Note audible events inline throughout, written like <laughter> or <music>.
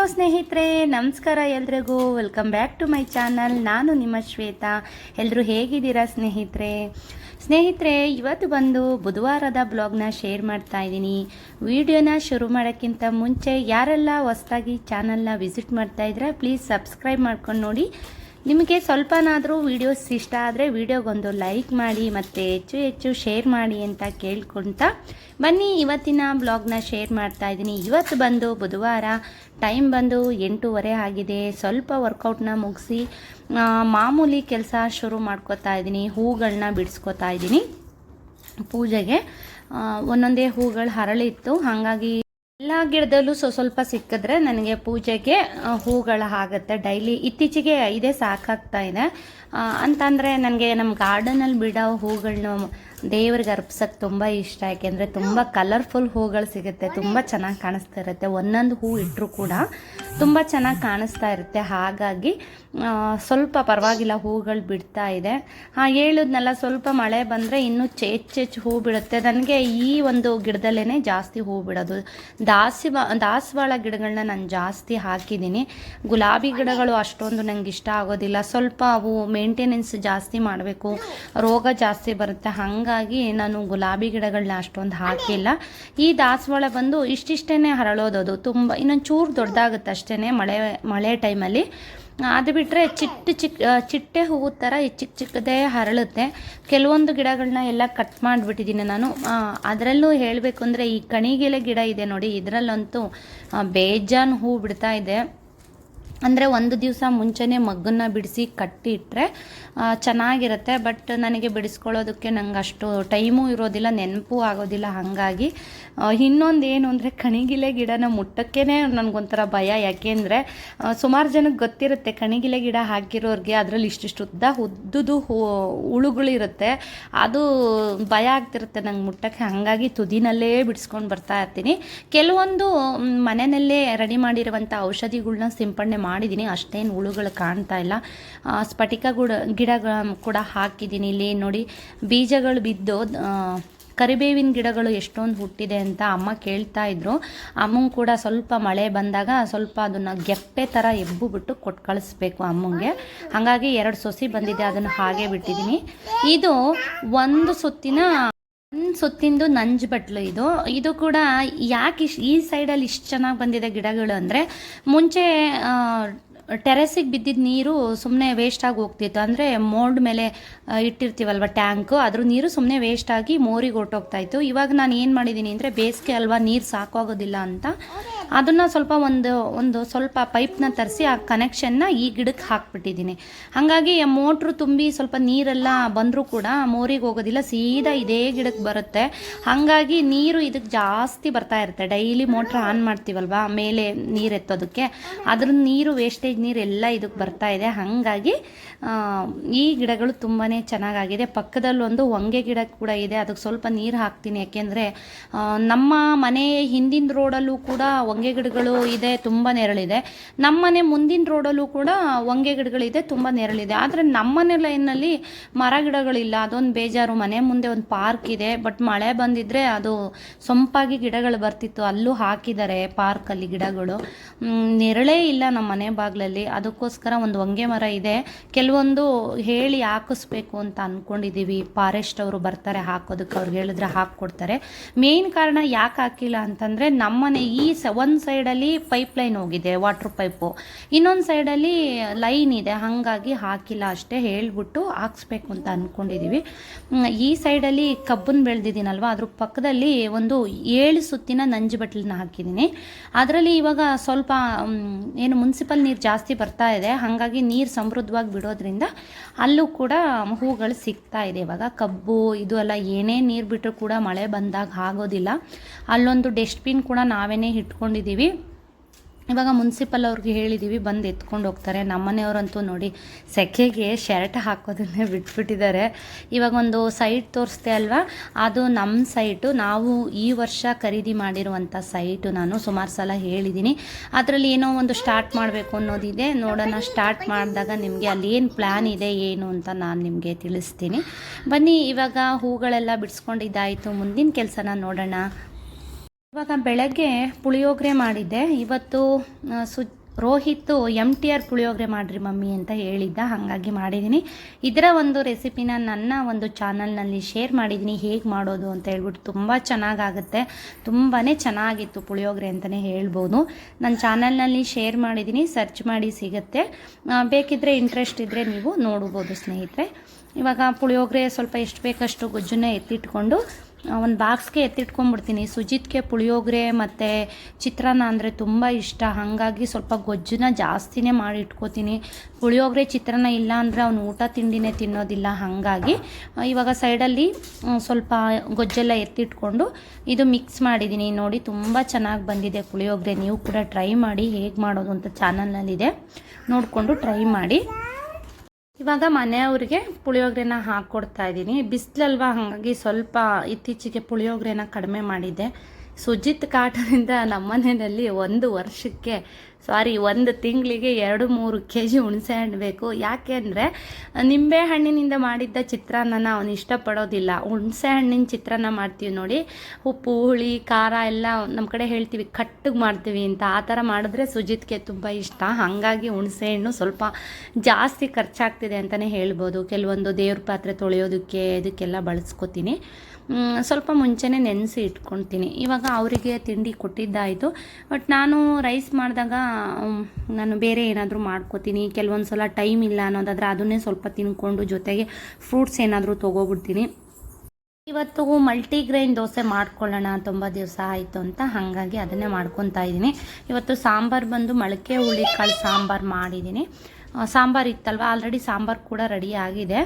Hello ಸ್ನೇಹಿತರೆ. ನಮಸ್ಕಾರ ಎಲ್ರಿಗೂ. Welcome back to my channel ನಾನು ನಿಮ್ಮ ಶ್ವೇತಾ. ಎಲ್ಲರೂ ಹೇಗಿದ್ದೀರಾ ಸ್ನೇಹಿತರೆ? ಸ್ನೇಹಿತರೆ, ಇವತ್ತು ಬಂದು ಬುಧವಾರದ ಬ್ಲಾಗ್ನ ಶೇರ್ ಮಾಡ್ತಾ ಇದ್ದೀನಿ. ವಿಡಿಯೋನ ಶುರು ಮಾಡೋಕ್ಕಿಂತ ಮುಂಚೆ ಯಾರೆಲ್ಲ ಹೊಸದಾಗಿ ಚಾನಲ್ನ ವಿಸಿಟ್ ಮಾಡ್ತಾ ಇದ್ರೆ ಪ್ಲೀಸ್ ಸಬ್ಸ್ಕ್ರೈಬ್ ಮಾಡ್ಕೊಂಡು ನೋಡಿ. ನಿಮಗೆ ಸ್ವಲ್ಪನಾದರೂ ವೀಡಿಯೋಸ್ ಇಷ್ಟ ಆದರೆ ವಿಡಿಯೋಗೊಂದು ಲೈಕ್ ಮಾಡಿ ಮತ್ತು ಹೆಚ್ಚು ಹೆಚ್ಚು ಶೇರ್ ಮಾಡಿ ಅಂತ ಕೇಳ್ಕೊತ ಬನ್ನಿ. ಇವತ್ತಿನ ಬ್ಲಾಗ್ನ ಶೇರ್ ಮಾಡ್ತಾ ಇದ್ದೀನಿ. ಇವತ್ತು ಬಂದು ಬುಧವಾರ ಟೈಮ್ ಬಂದು ಎಂಟೂವರೆ ಆಗಿದೆ. ಸ್ವಲ್ಪ ವರ್ಕೌಟ್ನ ಮುಗಿಸಿ ಮಾಮೂಲಿ ಕೆಲಸ ಶುರು ಮಾಡ್ಕೋತಾ ಇದ್ದೀನಿ. ಹೂಗಳನ್ನ ಬಿಡಿಸ್ಕೋತಾ ಇದ್ದೀನಿ. ಪೂಜೆಗೆ ಒಂದೊಂದೇ ಹೂಗಳು ಹರಳಿತ್ತು. ಹಾಗಾಗಿ ಎಲ್ಲ ಗಿಡದಲ್ಲೂ ಸ್ವಸ್ವಲ್ಪ ಸಿಕ್ಕಿದ್ರೆ ನನಗೆ ಪೂಜೆಗೆ ಹೂಗಳ ಆಗುತ್ತೆ. ಡೈಲಿ ಇತ್ತೀಚೆಗೆ ಇದೇ ಸಾಕಾಗ್ತಾ ಇದೆ. ಅಂತಂದರೆ ನನಗೆ ನಮ್ಮ ಗಾರ್ಡನಲ್ಲಿ ಬಿಡೋ ಹೂಗಳನ್ನ ದೇವ್ರಿಗೆ ಅರ್ಪಿಸೋಕ್ಕೆ ತುಂಬ ಇಷ್ಟ, ಯಾಕೆಂದರೆ ತುಂಬ ಕಲರ್ಫುಲ್ ಹೂಗಳು ಸಿಗುತ್ತೆ, ತುಂಬ ಚೆನ್ನಾಗಿ ಕಾಣಿಸ್ತಾ ಇರುತ್ತೆ. ಒಂದೊಂದು ಹೂ ಇಟ್ಟರೂ ಕೂಡ ತುಂಬ ಚೆನ್ನಾಗಿ ಕಾಣಿಸ್ತಾ ಇರುತ್ತೆ. ಹಾಗಾಗಿ ಸ್ವಲ್ಪ ಪರವಾಗಿಲ್ಲ, ಹೂಗಳು ಬಿಡ್ತಾ ಇದೆ. ಹಾಂ, ಹೇಳಿದ್ನಲ್ಲ, ಸ್ವಲ್ಪ ಮಳೆ ಬಂದರೆ ಇನ್ನೂ ಹೆಚ್ಚೆಚ್ಚು ಹೂ ಬಿಡುತ್ತೆ. ನನಗೆ ಈ ಒಂದು ಗಿಡದಲ್ಲೇ ಜಾಸ್ತಿ ಹೂ ಬಿಡೋದು. ದಾಸಿ ದಾಸವಾಳ ಗಿಡಗಳನ್ನ ನಾನು ಜಾಸ್ತಿ ಹಾಕಿದ್ದೀನಿ. ಗುಲಾಬಿ ಗಿಡಗಳು ಅಷ್ಟೊಂದು ನನಗೆ ಇಷ್ಟ ಆಗೋದಿಲ್ಲ. ಸ್ವಲ್ಪ ಅವು ಮೇಂಟೆನೆನ್ಸ್ ಜಾಸ್ತಿ ಮಾಡಬೇಕು, ರೋಗ ಜಾಸ್ತಿ ಬರುತ್ತೆ. ಹಾಗಾಗಿ ನಾನು ಗುಲಾಬಿ ಗಿಡಗಳನ್ನ ಅಷ್ಟೊಂದು ಹಾಕಿಲ್ಲ. ಈ ದಾಸವಾಳ ಬಂದು ಇಷ್ಟಿಷ್ಟೇ ಹರಳೋದದು ತುಂಬ ಇನ್ನೊಂದು ಚೂರು ದೊಡ್ಡದಾಗುತ್ತೆ ಅಷ್ಟೇ ಮಳೆ ಮಳೆ ಟೈಮಲ್ಲಿ. ಅದು ಬಿಟ್ಟರೆ ಚಿಟ್ಟ ಚಿಕ್ಕ ಚಿಟ್ಟೆ ಹೂವು ಥರ ಈ ಚಿಕ್ಕ ಚಿಕ್ಕದೇ ಹರಳುತ್ತೆ. ಕೆಲವೊಂದು ಗಿಡಗಳನ್ನ ಎಲ್ಲ ಕಟ್ ಮಾಡಿಬಿಟ್ಟಿದ್ದೀನಿ ನಾನು. ಅದರಲ್ಲೂ ಹೇಳಬೇಕು ಅಂದರೆ ಈ ಕಣಿಗೆಲೆ ಗಿಡ ಇದೆ ನೋಡಿ, ಇದರಲ್ಲಂತೂ ಬೇಜಾನ್ ಹೂ ಬಿಡ್ತಾ ಇದೆ. ಅಂದರೆ ಒಂದು ದಿವಸ ಮುಂಚೆನೇ ಮಗ್ಗನ್ನ ಬಿಡಿಸಿ ಕಟ್ಟಿ ಇಟ್ಟರೆ ಚೆನ್ನಾಗಿರುತ್ತೆ. ಬಟ್ ನನಗೆ ಬಿಡಿಸ್ಕೊಳ್ಳೋದಕ್ಕೆ ನಂಗೆ ಅಷ್ಟು ಟೈಮೂ ಇರೋದಿಲ್ಲ, ನೆನಪು ಆಗೋದಿಲ್ಲ. ಹಾಗಾಗಿ ಇನ್ನೊಂದು ಏನು ಅಂದರೆ ಕಣಿಗಿಲೆ ಗಿಡನ ಮುಟ್ಟಕ್ಕೇ ನನಗೊಂಥರ ಭಯ. ಯಾಕೆಂದರೆ ಸುಮಾರು ಜನಕ್ಕೆ ಗೊತ್ತಿರುತ್ತೆ ಕಣಿಗಿಲೆ ಗಿಡ ಹಾಕಿರೋರಿಗೆ ಅದರಲ್ಲಿ ಇಷ್ಟಿಷ್ಟು ಉದ್ದ ಉದ್ದುದು ಹುಳುಗಳಿರುತ್ತೆ. ಅದು ಭಯ ಆಗ್ತಿರುತ್ತೆ ನಂಗೆ ಮುಟ್ಟಕ್ಕೆ. ಹಾಗಾಗಿ ತುದಿನಲ್ಲೇ ಬಿಡಿಸ್ಕೊಂಡು ಬರ್ತಾ ಇರ್ತೀನಿ. ಕೆಲವೊಂದು ಮನೆಯಲ್ಲೇ ರೆಡಿ ಮಾಡಿರುವಂಥ ಔಷಧಿಗಳ್ನ ಸಿಂಪಡಣೆ ಮಾಡಿದ್ದೀನಿ, ಅಷ್ಟೇನು ಹುಳುಗಳು ಕಾಣ್ತಾ ಇಲ್ಲ. ಸ್ಫಟಿಕ ಗುಡ, ಗಿಡಗಳ ಕೂಡ ಹಾಕಿದ್ದೀನಿ. ಇಲ್ಲಿ ನೋಡಿ, ಬೀಜಗಳು ಬಿದ್ದು ಕರಿಬೇವಿನ ಗಿಡಗಳು ಎಷ್ಟೊಂದು ಹುಟ್ಟಿದೆ ಅಂತ ಅಮ್ಮ ಕೇಳ್ತಾ ಇದ್ರು. ಅಮ್ಮಂಗೆ ಕೂಡ ಸ್ವಲ್ಪ ಮಳೆ ಬಂದಾಗ ಸ್ವಲ್ಪ ಅದನ್ನು ಗೆಪ್ಪೆ ಥರ ಎಬ್ಬು ಬಿಟ್ಟು ಕೊಟ್ಟು ಕಳಿಸ್ಬೇಕು ಅಮ್ಮಂಗೆ. ಹಾಗಾಗಿ ಎರಡು ಸೊಸಿ ಬಂದಿದೆ, ಅದನ್ನು ಹಾಗೆ ಬಿಟ್ಟಿದ್ದೀನಿ. ಇದು ಒಂದು ಸುತ್ತಿನ ಒಂದು ಸುತ್ತಿಂದು ನಂಜು ಬಟ್ಲು ಇದು. ಇದು ಕೂಡ ಯಾಕೆ ಇಶ್, ಈ ಸೈಡಲ್ಲಿ ಇಷ್ಟು ಚೆನ್ನಾಗಿ ಬಂದಿದೆ ಗಿಡಗಳು ಅಂದರೆ, ಮುಂಚೆ ಟೆರೆಸಿಗೆ ಬಿದ್ದಿದ್ದ ನೀರು ಸುಮ್ಮನೆ ವೇಸ್ಟಾಗಿ ಹೋಗ್ತಿತ್ತು. ಅಂದರೆ ಮೋಲ್ಡ್ ಮೇಲೆ ಇಟ್ಟಿರ್ತೀವಲ್ವ ಟ್ಯಾಂಕು, ಅದ್ರ ನೀರು ಸುಮ್ಮನೆ ವೇಸ್ಟಾಗಿ ಮೋರಿಗೆ ಹೊರಟೋಗ್ತಾಯಿತ್ತು ಇವಾಗ ನಾನು ಏನು ಮಾಡಿದ್ದೀನಿ ಅಂದರೆ ಬೇಸಿಗೆ ಅಲ್ವಾ ನೀರು ಸಾಕಾಗೋದಿಲ್ಲ ಅಂತ. ಅದನ್ನು ಸ್ವಲ್ಪ ಒಂದು ಒಂದು ಸ್ವಲ್ಪ ಪೈಪ್ನ ತರಿಸಿ ಆ ಕನೆಕ್ಷನ್ನ ಈ ಗಿಡಕ್ಕೆ ಹಾಕ್ಬಿಟ್ಟಿದ್ದೀನಿ. ಹಾಗಾಗಿ ಮೋಟ್ರು ತುಂಬಿ ಸ್ವಲ್ಪ ನೀರೆಲ್ಲ ಬಂದರೂ ಕೂಡ ಮೋರಿಗೆ ಹೋಗೋದಿಲ್ಲ, ಸೀದಾ ಇದೇ ಗಿಡಕ್ಕೆ ಬರುತ್ತೆ. ಹಾಗಾಗಿ ನೀರು ಇದಕ್ಕೆ ಜಾಸ್ತಿ ಬರ್ತಾ ಇರುತ್ತೆ. ಡೈಲಿ ಮೋಟ್ರ್ ಆನ್ ಮಾಡ್ತೀವಲ್ವಾ, ಮೇಲೆ ನೀರು ಎತ್ತೋದಕ್ಕೆ. ಅದ್ರ ನೀರು ವೇಸ್ಟೇಜ್ ನೀರು ಎಲ್ಲ ಇದಕ್ಕೆ ಬರ್ತಾ ಇದೆ. ಹಾಗಾಗಿ ಈ ಗಿಡಗಳು ತುಂಬಾ ಚೆನ್ನಾಗಾಗಿದೆ. ಪಕ್ಕದಲ್ಲೊಂದು ಹೊಂಗೆ ಗಿಡ ಕೂಡ ಇದೆ. ಅದಕ್ಕೆ ಸ್ವಲ್ಪ ನೀರು ಹಾಕ್ತೀನಿ. ಯಾಕೆಂದರೆ ನಮ್ಮ ಮನೆ ಹಿಂದಿನ ರೋಡಲ್ಲೂ ಕೂಡ ಹೊಂಗೆ ಗಿಡಗಳು ಇದೆ, ತುಂಬ ನೆರಳಿದೆ. ನಮ್ಮ ಮನೆ ಮುಂದಿನ ರೋಡಲ್ಲೂ ಕೂಡ ಹೊಂಗೆ ಗಿಡಗಳಿದೆ, ತುಂಬ ನೆರಳಿದೆ. ಆದರೆ ನಮ್ಮನೆ ಲೈನಲ್ಲಿ ಮರ ಗಿಡಗಳಿಲ್ಲ, ಅದೊಂದು ಬೇಜಾರು. ಮನೆ ಮುಂದೆ ಒಂದು ಪಾರ್ಕ್ ಇದೆ, ಬಟ್ ಮಳೆ ಬಂದಿದ್ರೆ ಅದು ಸೊಂಪಾಗಿ ಗಿಡಗಳು ಬರ್ತಿತ್ತು. ಅಲ್ಲೂ ಹಾಕಿದ್ದಾರೆ ಪಾರ್ಕಲ್ಲಿ ಗಿಡಗಳು. ನೆರಳೇ ಇಲ್ಲ ನಮ್ಮ ಮನೆ ಬಾಗಿಲಲ್ಲಿ. ಅದಕ್ಕೋಸ್ಕರ ಒಂದು ಹೊಂಗೆ ಮರ ಇದೆ. ಕೆಲವೊಂದು ಹೇಳಿ ಹಾಕಿಸ್ಬೇಕು ಅಂತ ಅಂದ್ಕೊಂಡಿದ್ದೀವಿ ಫಾರೆಸ್ಟ್ ಅವರು ಬರ್ತಾರೆ ಹಾಕೋದಕ್ಕೆ. ಅವ್ರಿಗೆ ಹೇಳಿದ್ರೆ ಹಾಕ್ಕೊಡ್ತಾರೆ. ಮೇನ್ ಕಾರಣ ಯಾಕೆ ಹಾಕಿಲ್ಲ ಅಂತಂದರೆ ನಮ್ಮನೆ ಈ ಸ ಒಂದು ಸೈಡಲ್ಲಿ ಪೈಪ್ ಲೈನ್ ಹೋಗಿದೆ, ವಾಟ್ರ್ ಪೈಪು. ಇನ್ನೊಂದು ಸೈಡಲ್ಲಿ ಲೈನ್ ಇದೆ, ಹಾಗಾಗಿ ಹಾಕಿಲ್ಲ ಅಷ್ಟೇ ಹೇಳ್ಬಿಟ್ಟು ಹಾಕ್ಸ್ಬೇಕು ಅಂತ ಅಂದ್ಕೊಂಡಿದ್ದೀವಿ ಈ ಸೈಡಲ್ಲಿ ಕಬ್ಬನ್ನು ಬೆಳೆದಿದ್ದೀನಲ್ವ, ಅದ್ರ ಪಕ್ಕದಲ್ಲಿ ಒಂದು ಏಳು ಸುತ್ತಿನ ನಂಜು ಬಟ್ಲನ್ನ ಹಾಕಿದ್ದೀನಿ. ಅದರಲ್ಲಿ ಇವಾಗ ಸ್ವಲ್ಪ ಏನು ಮುನ್ಸಿಪಲ್ ನೀರು ಜಾಸ್ತಿ ಬರ್ತಾ ಇದೆ, ಹಾಗಾಗಿ ನೀರು ಸಮೃದ್ಧವಾಗಿ ಬಿಡೋದ್ರಿಂದ ಅಲ್ಲೂ ಕೂಡ ಹೂಗಳು ಸಿಗ್ತಾ ಇದೆ ಇವಾಗ. ಕಬ್ಬು, ಇದು ಎಲ್ಲ ಏನೇ ನೀರು ಬಿಟ್ಟರು ಕೂಡ ಮಳೆ ಬಂದಾಗ ಆಗೋದಿಲ್ಲ. ಅಲ್ಲೊಂದು ಡಸ್ಟ್ಬಿನ್ ಕೂಡ ನಾವೇನೇ ಇಟ್ಕೊಂಡಿದ್ದೀವಿ ಇವಾಗ ಮುನ್ಸಿಪಲ್ ಅವ್ರಿಗೆ ಹೇಳಿದ್ದೀವಿ ಬಂದು ಎತ್ಕೊಂಡು ಹೋಗ್ತಾರೆ. ನಮ್ಮನೆಯವರಂತೂ ನೋಡಿ ಸೆಕೆಗೆ ಶರ್ಟ್ ಹಾಕೋದನ್ನೇ ಬಿಟ್ಬಿಟ್ಟಿದ್ದಾರೆ. ಇವಾಗ ಒಂದು ಸೈಟ್ ತೋರಿಸ್ದೆ ಅಲ್ವಾ? ಅದು ನಮ್ಮ ಸೈಟು. ನಾವು ಈ ವರ್ಷ ಖರೀದಿ ಮಾಡಿರುವಂಥ ಸೈಟು ನಾನು ಸುಮಾರು ಸಲ ಹೇಳಿದ್ದೀನಿ ಅದರಲ್ಲಿ ಏನೋ ಒಂದು ಸ್ಟಾರ್ಟ್ ಮಾಡಬೇಕು ಅನ್ನೋದಿದೆ. ನೋಡೋಣ, ಸ್ಟಾರ್ಟ್ ಮಾಡಿದಾಗ ನಿಮಗೆ ಅಲ್ಲಿ ಏನು ಪ್ಲ್ಯಾನ್ ಇದೆ, ಏನು ಅಂತ ನಾನು ನಿಮಗೆ ತಿಳಿಸ್ತೀನಿ. ಬನ್ನಿ, ಇವಾಗ ಹೂಗಳೆಲ್ಲ ಬಿಡಿಸ್ಕೊಂಡಿದ್ದಾಯಿತು. ಮುಂದಿನ ಕೆಲಸನ ನೋಡೋಣ. ಇವಾಗ ಬೆಳಗ್ಗೆ ಪುಳಿಯೋಗರೆ ಮಾಡಿದ್ದೆ. ಇವತ್ತು ಸು Rohit M T R puliyogare ಮಾಡಿರಿ ಮಮ್ಮಿ ಅಂತ ಹೇಳಿದ್ದ. ಹಾಗಾಗಿ ಮಾಡಿದ್ದೀನಿ ಇದರ ಒಂದು ರೆಸಿಪಿನ ನನ್ನ ಒಂದು ಚಾನಲ್ನಲ್ಲಿ ಶೇರ್ ಮಾಡಿದ್ದೀನಿ ಹೇಗೆ ಮಾಡೋದು ಅಂತ ಹೇಳ್ಬಿಟ್ಟು ತುಂಬ ಚೆನ್ನಾಗಾಗುತ್ತೆ. ತುಂಬಾ ಚೆನ್ನಾಗಿತ್ತು ಪುಳಿಯೋಗರೆ ಅಂತಲೇ ಹೇಳ್ಬೋದು. ನನ್ನ ಚಾನಲ್ನಲ್ಲಿ ಶೇರ್ ಮಾಡಿದ್ದೀನಿ ಸರ್ಚ್ ಮಾಡಿ ಸಿಗುತ್ತೆ. ಬೇಕಿದ್ದರೆ ಇಂಟ್ರೆಸ್ಟ್ ಇದ್ದರೆ ನೀವು ನೋಡ್ಬೋದು ಸ್ನೇಹಿತರೆ. ಇವಾಗ ಪುಳಿಯೋಗರೆ ಸ್ವಲ್ಪ ಎಷ್ಟು ಬೇಕಷ್ಟು ಗೊಜ್ಜನ್ನ ಎತ್ತಿಟ್ಕೊಂಡು ಒಂದು ಬಾಕ್ಸ್ಗೆ ಎತ್ತಿಟ್ಕೊಂಡ್ಬಿಡ್ತೀನಿ. ಸುಜಿತ್ಗೆ ಪುಳಿಯೋಗರೆ ಮತ್ತು ಚಿತ್ರಾನ್ನ ಅಂದರೆ ತುಂಬ ಇಷ್ಟ. ಹಾಗಾಗಿ ಸ್ವಲ್ಪ ಗೊಜ್ಜನ್ನ ಜಾಸ್ತಿನೇ ಮಾಡಿ ಇಟ್ಕೋತೀನಿ ಪುಳಿಯೋಗರೆ, ಚಿತ್ರಾನ್ನ ಇಲ್ಲ ಅಂದರೆ ಅವನು ಊಟ ತಿಂಡಿನೇ ತಿನ್ನೋದಿಲ್ಲ. ಹಾಗಾಗಿ ಇವಾಗ ಸೈಡಲ್ಲಿ ಸ್ವಲ್ಪ ಗೊಜ್ಜೆಲ್ಲ ಎತ್ತಿಟ್ಕೊಂಡು ಇದು ಮಿಕ್ಸ್ ಮಾಡಿದ್ದೀನಿ ನೋಡಿ ತುಂಬ ಚೆನ್ನಾಗಿ ಬಂದಿದೆ ಪುಳಿಯೋಗರೆ. ನೀವು ಕೂಡ ಟ್ರೈ ಮಾಡಿ ಹೇಗೆ ಮಾಡೋದು ಅಂತ ಚಾನಲ್ನಲ್ಲಿದೆ ನೋಡಿಕೊಂಡು ಟ್ರೈ ಮಾಡಿ. ಇವಾಗ ಮನೆಯವ್ರಿಗೆ ಪುಳಿಯೋಗರೆನ ಹಾಕ್ಕೊಡ್ತಾ ಇದ್ದೀನಿ. ಬಿಸಿಲಲ್ವಾ, ಹಾಗಾಗಿ ಸ್ವಲ್ಪ ಇತ್ತೀಚೆಗೆ ಪುಳಿಯೋಗರೆನ ಕಡಿಮೆ ಮಾಡಿದ್ದೆ. ಸುಜಿತ್ ಕಾಟದಿಂದ ನಮ್ಮನೆಯಲ್ಲಿ ಒಂದು ವರ್ಷಕ್ಕೆ ಸಾರಿ, ಒಂದು ತಿಂಗಳಿಗೆ ಎರಡು ಮೂರು ಕೆ ಜಿ ಹುಣಸೆ ಹಣ್ಣು ಬೇಕು. ಯಾಕೆ ಅಂದರೆ, ನಿಂಬೆ ಹಣ್ಣಿನಿಂದ ಮಾಡಿದ್ದ ಚಿತ್ರಾನ್ನನ ಅವನು ಇಷ್ಟಪಡೋದಿಲ್ಲ. ಹುಣಸೆ ಹಣ್ಣಿನ ಚಿತ್ರಾನ್ನ ಮಾಡ್ತೀವಿ ನೋಡಿ. ಉಪ್ಪು, ಹುಳಿ, ಖಾರ ಎಲ್ಲ ನಮ್ಮ ಕಡೆ ಹೇಳ್ತೀವಿ, ಕಟ್ಟಿಗೆ ಮಾಡ್ತೀವಿ ಅಂತ. ಆ ಥರ ಮಾಡಿದ್ರೆ ಸುಜಿತ್ಗೆ ತುಂಬ ಇಷ್ಟ. ಹಾಗಾಗಿ ಹುಣಸೆ ಹಣ್ಣು ಸ್ವಲ್ಪ ಜಾಸ್ತಿ ಖರ್ಚಾಗ್ತಿದೆ ಅಂತಲೇ ಹೇಳ್ಬೋದು. ಕೆಲವೊಂದು ದೇವ್ರ ಪಾತ್ರೆ ತೊಳೆಯೋದಕ್ಕೆ ಇದಕ್ಕೆಲ್ಲ ಬಳಸ್ಕೊತೀನಿ. ಸ್ವಲ್ಪ ಮುಂಚೆನೇ ನೆನೆಸಿ ಇಟ್ಕೊಳ್ತೀನಿ ಇವಾಗ ಅವರಿಗೆ ತಿಂಡಿ ಕೊಟ್ಟಿದ್ದಾಯಿತು. ಬಟ್ ನಾನು ರೈಸ್ ಮಾಡಿದಾಗ ನಾನು ಬೇರೆ ಏನಾದರೂ ಮಾಡ್ಕೋತೀನಿ. ಕೆಲವೊಂದು ಸಲ ಟೈಮ್ ಇಲ್ಲ ಅನ್ನೋದಾದರೆ ಅದನ್ನೇ ಸ್ವಲ್ಪ ತಿನ್ಕೊಂಡು ಜೊತೆಗೆ ಫ್ರೂಟ್ಸ್ ಏನಾದರೂ ತೊಗೊಬಿಡ್ತೀನಿ. ಇವತ್ತು ಮಲ್ಟಿಗ್ರೈನ್ ದೋಸೆ ಮಾಡ್ಕೊಳ್ಳೋಣ. ತುಂಬ ದಿವಸ ಆಯಿತು ಅಂತ ಹಾಗಾಗಿ ಅದನ್ನೇ ಮಾಡ್ಕೊತಾ ಇದ್ದೀನಿ. ಇವತ್ತು ಸಾಂಬಾರು ಬಂದು ಮೊಳಕೆ ಹುಳಿಕಾಳು ಸಾಂಬಾರು ಮಾಡಿದ್ದೀನಿ. ಸಾಂಬಾರು ಇತ್ತಲ್ವ? ಆಲ್ರೆಡಿ ಸಾಂಬಾರು ಕೂಡ ರೆಡಿ ಆಗಿದೆ.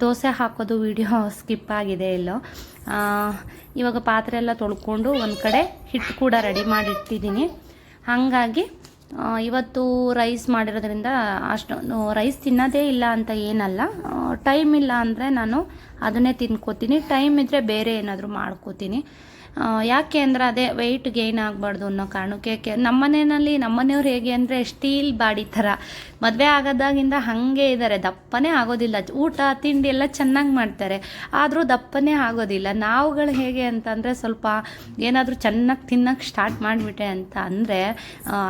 ದೋಸೆ ಹಾಕೋದು ವಿಡಿಯೋ ಸ್ಕಿಪ್ ಆಗಿದೆ ಎಲ್ಲೋ. ಆ, ಇವಾಗ ಪಾತ್ರೆ ಎಲ್ಲ ತೊಳ್ಕೊಂಡು ಒಂದು ಕಡೆ ಹಿಟ್ಟು ಕೂಡ ರೆಡಿ ಮಾಡಿಟ್ಟಿದ್ದೀನಿ. ಹಾಗಾಗಿ ಇವತ್ತು ರೈಸ್ ಮಾಡಿರೋದ್ರಿಂದ ಅಷ್ಟು ರೈಸ್ ತಿನ್ನೋದೇ ಇಲ್ಲ ಅಂತ ಏನಲ್ಲ. ಟೈಮ್ ಇಲ್ಲ ಅಂದರೆ ನಾನು ಅದನ್ನೇ ತಿನ್ಕೋತೀನಿ. ಟೈಮ್ ಇದ್ದರೆ ಬೇರೆ ಏನಾದರೂ ಮಾಡ್ಕೋತೀನಿ. ಯಾಕೆ ಅಂದರೆ ಅದೇ ವೆಯ್ಟ್ ಗೇನ್ ಆಗಬಾರ್ದು ಅನ್ನೋ ಕಾರಣಕ್ಕೆ ಕೆ ನಮ್ಮನೆಯಲ್ಲಿ ನಮ್ಮನೆಯವ್ರು ಹೇಗೆ ಅಂದರೆ ಸ್ಟೀಲ್ ಬಾಡಿ ಥರ. ಮದುವೆ ಆಗೋದಾಗಿಂದ ಹಾಗೆ ಇದ್ದಾರೆ ದಪ್ಪನೇ ಆಗೋದಿಲ್ಲ. ಊಟ, ತಿಂಡಿ ಎಲ್ಲ ಚೆನ್ನಾಗಿ ಮಾಡ್ತಾರೆ. ಆದರೂ ದಪ್ಪನೇ ಆಗೋದಿಲ್ಲ. ನಾವುಗಳು ಹೇಗೆ ಅಂತಂದರೆ ಸ್ವಲ್ಪ ಏನಾದರೂ ಚೆನ್ನಾಗಿ ತಿನ್ನೋಕ್ಕೆ ಸ್ಟಾರ್ಟ್ ಮಾಡಿಬಿಟ್ಟೆ ಅಂತ ಅಂದರೆ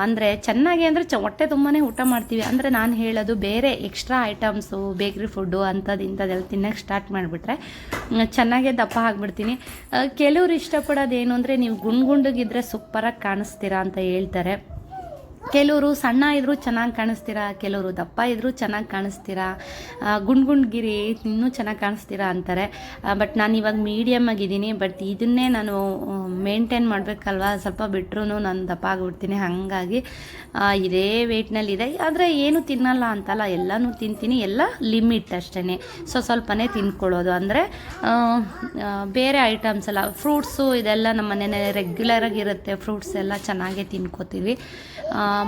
ಅಂದರೆ ಚೆನ್ನಾಗಿ ಅಂದರೆ ಚ ಹೊಟ್ಟೆ ತುಂಬಾ ಊಟ ಮಾಡ್ತೀವಿ. ಅಂದರೆ ನಾನು ಹೇಳೋದು ಬೇರೆ ಎಕ್ಸ್ಟ್ರಾ ಐಟಮ್ಸು ಬೇಕ್ರಿ ಫುಡ್ಡು ಅಂಥದ್ದು ಇಂಥದ್ದೆಲ್ಲ ತಿನ್ನೋಕ್ಕೆ ಸ್ಟಾರ್ಟ್ ಮಾಡಿಬಿಟ್ರೆ ಚೆನ್ನಾಗೇ ದಪ್ಪ ಆಗಿಬಿಡ್ತೀನಿ. ಕೆಲವ್ರು ಇಷ್ಟಪಡೋದೇನು ಅಂದರೆ ನೀವು ಗುಂಡ್ ಗುಂಡಗಿದ್ರೆ ಸೂಪರಾಗಿ ಕಾಣಿಸ್ತೀರಾ ಅಂತ ಹೇಳ್ತಾರೆ. ಕೆಲವರು ಸಣ್ಣ ಇದ್ದರೂ ಚೆನ್ನಾಗಿ ಕಾಣಿಸ್ತೀರಾ, ಕೆಲವರು ದಪ್ಪ ಇದ್ದರೂ ಚೆನ್ನಾಗಿ ಕಾಣಿಸ್ತೀರಾ ಗುಂಡ್ಗುಂಡ್ಗಿರಿ ಗುಂಡ್ ಗುಂಡ್ಗಿರಿ ಇನ್ನೂ ಚೆನ್ನಾಗಿ ಕಾಣಿಸ್ತೀರಾ ಅಂತಾರೆ. ಬಟ್ ನಾನು ಇವಾಗ ಮೀಡಿಯಮ್ ಆಗಿದ್ದೀನಿ, ಬಟ್ ಇದನ್ನೇ ನಾನು ಮೇಂಟೈನ್ ಮಾಡಬೇಕಲ್ವಾ? ಸ್ವಲ್ಪ ಬಿಟ್ಟರು ನಾನು ದಪ್ಪ ಆಗಿಬಿಡ್ತೀನಿ, ಹಾಗಾಗಿ ಇದೇ ಇದೇ ವೆಯ್ಟ್ನಲ್ಲಿದೆ ಆದರೆ ಏನು ತಿನ್ನಲ್ಲ ಅಂತಲ್ಲ, ಎಲ್ಲನೂ ತಿಂತೀನಿ, ಎಲ್ಲ ಲಿಮಿಟ್ ಅಷ್ಟೇ ಸೊ ಸ್ವಲ್ಪನೇ ತಿನ್ಕೊಳ್ಳೋದು. ಅಂದರೆ ಬೇರೆ ಐಟಮ್ಸ್ ಎಲ್ಲ ಫ್ರೂಟ್ಸು ಇದೆಲ್ಲ ನಮ್ಮ ಮನೇಲಿ ರೆಗ್ಯುಲರಾಗಿರುತ್ತೆ ಫ್ರೂಟ್ಸ್ ಎಲ್ಲ ಚೆನ್ನಾಗೇ ತಿನ್ಕೋತೀವಿ.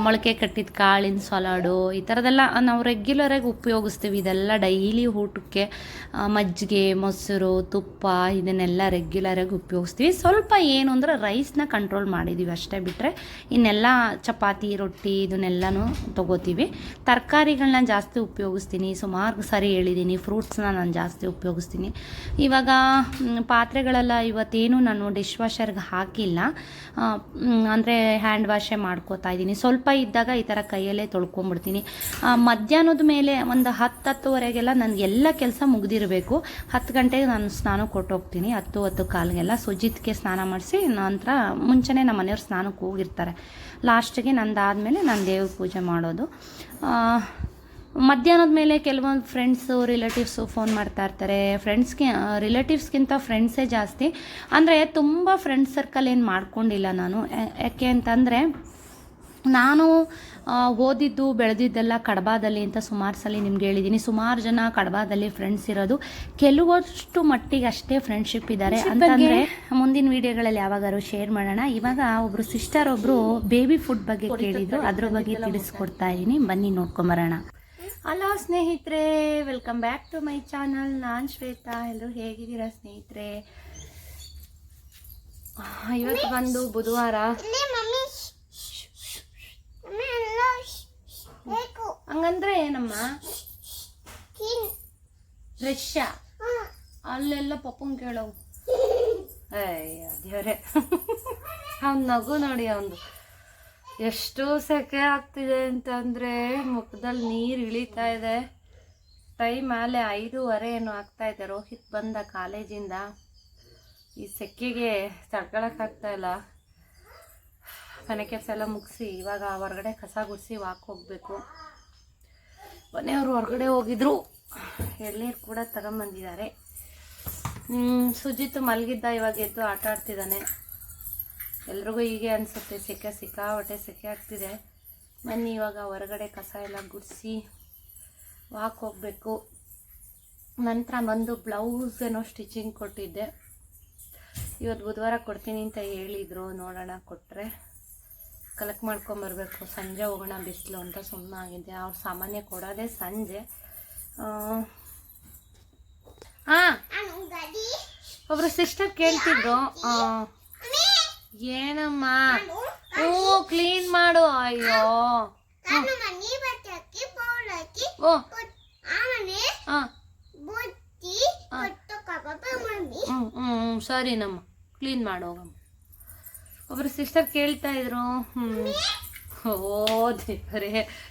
ಮೊಳಕೆ ಕಟ್ಟಿದ ಕಾಳಿನ ಸಲಾಡು, ಈ ಥರದ್ದೆಲ್ಲ ನಾವು ರೆಗ್ಯುಲರಾಗಿ ಉಪಯೋಗಿಸ್ತೀವಿ. ಇದೆಲ್ಲ ಡೈಲಿ ಊಟಕ್ಕೆ ಮಜ್ಜಿಗೆ, ಮೊಸರು, ತುಪ್ಪ, ಇದನ್ನೆಲ್ಲ ರೆಗ್ಯುಲರಾಗಿ ಉಪಯೋಗಿಸ್ತೀವಿ. ಸ್ವಲ್ಪ ಏನು ಅಂದರೆ ರೈಸ್ನ ಕಂಟ್ರೋಲ್ ಮಾಡಿದ್ದೀವಿ ಅಷ್ಟೇ ಬಿಟ್ಟರೆ ಇನ್ನೆಲ್ಲ ಚಪಾತಿ, ರೊಟ್ಟಿ ಇದನ್ನೆಲ್ಲನೂ ತೊಗೋತೀವಿ. ತರಕಾರಿಗಳನ್ನ ಜಾಸ್ತಿ ಉಪಯೋಗಿಸ್ತೀನಿ. ಸುಮಾರು ಸರಿ ಹೇಳಿದ್ದೀನಿ ಫ್ರೂಟ್ಸ್ನ ನಾನು ಜಾಸ್ತಿ ಉಪಯೋಗಿಸ್ತೀನಿ. ಇವಾಗ ಪಾತ್ರೆಗಳೆಲ್ಲ ಇವತ್ತೇನು ನಾನು ಡಿಶ್ ವಾಷರ್ಗೆ ಹಾಕಿಲ್ಲ. ಅಂದರೆ ಹ್ಯಾಂಡ್ ವಾಶೇ ಮಾಡ್ಕೋತಾ ಇದ್ದೀನಿ ಸ್ವಲ್ಪ ಇದ್ದಾಗ ಈ ಥರ ಕೈಯಲ್ಲೇ ತೊಳ್ಕೊಂಬಿಡ್ತೀನಿ ಮಧ್ಯಾಹ್ನದ ಮೇಲೆ ಒಂದು ಹತ್ತು ಹತ್ತುವರೆಗೆಲ್ಲ ನನಗೆ ಎಲ್ಲ ಕೆಲಸ ಮುಗಿದಿರಬೇಕು. ಹತ್ತು ಗಂಟೆಗೆ ನಾನು ಸ್ನಾನ ಕೊಟ್ಟೋಗ್ತೀನಿ. ಹತ್ತು ಹತ್ತು ಕಾಲಿಗೆಲ್ಲ ಸುಜಿತ್ಗೆ ಸ್ನಾನ ಮಾಡಿಸಿ ನಂತರ ಮುಂಚೆನೇ ನಮ್ಮ ಮನೆಯವ್ರು ಸ್ನಾನಕ್ಕೆ ಹೋಗಿರ್ತಾರೆ. ಲಾಸ್ಟಿಗೆ ನಂದಾದಮೇಲೆ ನಾನು ದೇವ್ರ ಪೂಜೆ ಮಾಡೋದು. ಮಧ್ಯಾಹ್ನದ ಮೇಲೆ ಕೆಲವೊಂದು ಫ್ರೆಂಡ್ಸು ರಿಲೇಟಿವ್ಸು ಫೋನ್ ಮಾಡ್ತಾ ಇರ್ತಾರೆ. ಫ್ರೆಂಡ್ಸ್ಗೆ ರಿಲೇಟಿವ್ಸ್ಗಿಂತ ಫ್ರೆಂಡ್ಸೇ ಜಾಸ್ತಿ. ಅಂದರೆ ತುಂಬ ಫ್ರೆಂಡ್ಸ್ ಸರ್ಕಲ್ ಏನು ಮಾಡ್ಕೊಂಡಿಲ್ಲ ನಾನು. ಯಾಕೆ ಅಂತಂದರೆ ನಾನು ಓದಿದ್ದು ಬೆಳೆದಿದ್ದೆಲ್ಲ ಕಡಬಾದಲ್ಲಿ ಅಂತ ಸುಮಾರು ಸಲ ನಿಮ್ಗೆ ಹೇಳಿದ್ದೀನಿ. ಸುಮಾರು ಜನ ಕಡಬಾದಲ್ಲಿ ಫ್ರೆಂಡ್ಸ್ ಇರೋದು. ಕೆಲವಷ್ಟು ಮಟ್ಟಿಗೆ ಅಷ್ಟೇ ಫ್ರೆಂಡ್ಶಿಪ್ ಇದ್ದಾರೆ. ಅಂತಂದರೆ ಮುಂದಿನ ವಿಡಿಯೋಗಳಲ್ಲಿ ಯಾವಾಗಾದ್ರು ಶೇರ್ ಮಾಡೋಣ. ಇವಾಗ ಒಬ್ಬರು ಸಿಸ್ಟರ್ ಒಬ್ಬರು ಬೇಬಿ ಫುಡ್ ಬಗ್ಗೆ ಕೇಳಿದ್ರು. ಅದ್ರ ಬಗ್ಗೆ ತಿಳಿಸ್ಕೊಡ್ತಾ ಇದ್ದೀನಿ. ಬನ್ನಿ ನೋಡ್ಕೊಂಬರೋಣ ಹಲೋ ಸ್ನೇಹಿತರೆ welcome back to my channel ನಾನು ಶ್ವೇತಾ ಎಲ್ಲರೂ ಹೇಗಿದ್ದೀರಾ ಸ್ನೇಹಿತರೆ? ಇವತ್ತು ಬಂದು ಬುಧವಾರ ಇಲ್ಲಿ ಮಮ್ಮಿ ಮಮ್ಮಿ ಅಲ್ಲ ಬೇಕು ಹಂಗಂದ್ರೆ ಏನಮ್ಮ? ರಷ್ಯ ಅಲ್ಲೆಲ್ಲ ಪಪ್ಪನ್ ಕೇಳವು. ಅಯ್ಯ <laughs> ದೇವ್ರೆ. <laughs> ಅವ್ನ ನಗು ನೋಡಿ ಅವನು ಎಷ್ಟು ಸೆಕೆ ಆಗ್ತಿದೆ ಅಂತಂದರೆ ಮುಖದಲ್ಲಿ ನೀರು ಇಳಿತಾ ಇದೆ. ಟೈಮ್ ಆಲೆ ಐದೂವರೆ ಏನು ಆಗ್ತಾ ಇದೆ. ರೋಹಿತ್ ಬಂದ ಕಾಲೇಜಿಂದ. ಈ ಸೆಕೆಗೆ ತಡ್ಕೊಳಕ್ಕಾಗ್ತಾ ಇಲ್ಲ. ಮನೆ ಕೆಲಸ ಎಲ್ಲ ಮುಗಿಸಿ, ಇವಾಗ ಹೊರಗಡೆ ಕಸ ಗುಡಿಸಿ ವಾಕ್ ಹೋಗಬೇಕು. ಮನೆಯವರು ಹೊರಗಡೆ ಹೋಗಿದ್ರು. ಎಳ್ನೀರು ಕೂಡ ತಗೊಂಬಂದಿದ್ದಾರೆ. ಸುಜಿತ್ ಮಲಗಿದ್ದ, ಇವಾಗ ಎದ್ದು ಆಟ ಆಡ್ತಿದ್ದಾನೆ. ಎಲ್ರಿಗೂ ಹೀಗೆ ಅನಿಸುತ್ತೆ. ಸೆಕೆ ಸಿಕ್ಕಾಪಟ್ಟೆ ಸೆಕೆ ಆಗ್ತಿದೆ. ಬನ್ನಿ, ಇವಾಗ ಹೊರಗಡೆ ಕಸ ಎಲ್ಲ ಗುಡಿಸಿ ವಾಕ್ ಹೋಗಬೇಕು. ನಂತರ ಬಂದು ಬ್ಲೌಸ್ ಏನೋ ಸ್ಟಿಚಿಂಗ್ ಕೊಟ್ಟಿದ್ದೆ. ಇವತ್ತು ಬುಧವಾರ ಕೊಡ್ತೀನಿ ಅಂತ ಹೇಳಿದರು. ನೋಡೋಣ ಕೊಟ್ಟರೆ ಕಲೆಕ್ಟ್ ಮಾಡ್ಕೊಂಬರ್ಬೇಕು ಸಂಜೆ ಹೋಗೋಣ ಬಿಸಿಲು ಅಂತ ಸುಮ್ಮನೆ ಆಗಿದ್ದೆ. ಅವ್ರು ಸಾಮಾನ್ಯ ಕೊಡೋದೇ ಸಂಜೆ. ಹಾಂ ಒಬ್ರು ಸಿಸ್ಟರ್ ಕೇಳ್ತಿದ್ರು. ಏನಮ್ಮ? ಓ ಕ್ಲೀನ್ ಮಾಡು. ಅಯ್ಯೋ. ಓ. ಹ್ಞೂ ಹ್ಞೂ ಸರಿನಮ್ಮ. ಕ್ಲೀನ್ ಮಾಡು ಹೋಗಮ್ಮ. ಒಬ್ರು ಸಿಸ್ಟರ್ ಕೇಳ್ತಾ ಇದ್ರು ಹ್ಮ್. ಓ ದೇವರೇ.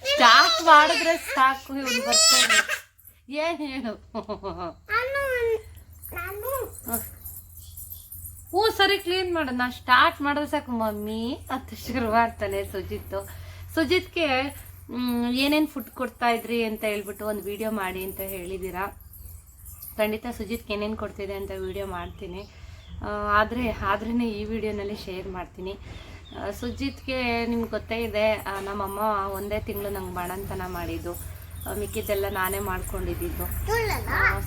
ಸ್ಟಾಕ್ ಮಾಡಿದ್ರೆ ಸಾಕು ಇವ್ನು ಬರ್ತಾನೆ. ಏನು ಹೇಳು. ಹ್ಞೂ ಸರಿ ಕ್ಲೀನ್ ಮಾಡು ನಾ ಸ್ಟಾರ್ಟ್ ಮಾಡಿದ್ರೆ ಸಾಕು ಮಮ್ಮಿ. ಅಂತ ಶುರು ಮಾಡ್ತಾನೆ ಸುಜಿತ್ ಸುಜಿತ್ಗೆ ಏನೇನು ಫುಡ್ ಕೊಡ್ತಾ ಇದ್ರಿ ಅಂತ ಹೇಳ್ಬಿಟ್ಟು ಒಂದು ವಿಡಿಯೋ ಮಾಡಿ ಅಂತ ಹೇಳಿದ್ದೀರಾ ಖಂಡಿತ ಸುಜಿತ್ಗೆ ಏನೇನು ಕೊಡ್ತಿದೆ ಅಂತ ವಿಡಿಯೋ ಮಾಡ್ತೀನಿ. ಆದರೆ ಆದ್ರೇ ಈ ವಿಡಿಯೋನಲ್ಲಿ ಶೇರ್ ಮಾಡ್ತೀನಿ. ಸುಜಿತ್ಗೆ ನಿಮ್ಗೆ ಗೊತ್ತೇ ಇದೆ ನಮ್ಮಮ್ಮ ಒಂದೇ ತಿಂಗಳು ನಂಗೆ ಬಾಣಂತನ ಮಾಡಿದ್ದು. ಮಿಕ್ಕಿದ್ದೆಲ್ಲ ನಾನೇ ಮಾಡ್ಕೊಂಡಿದ್ದು.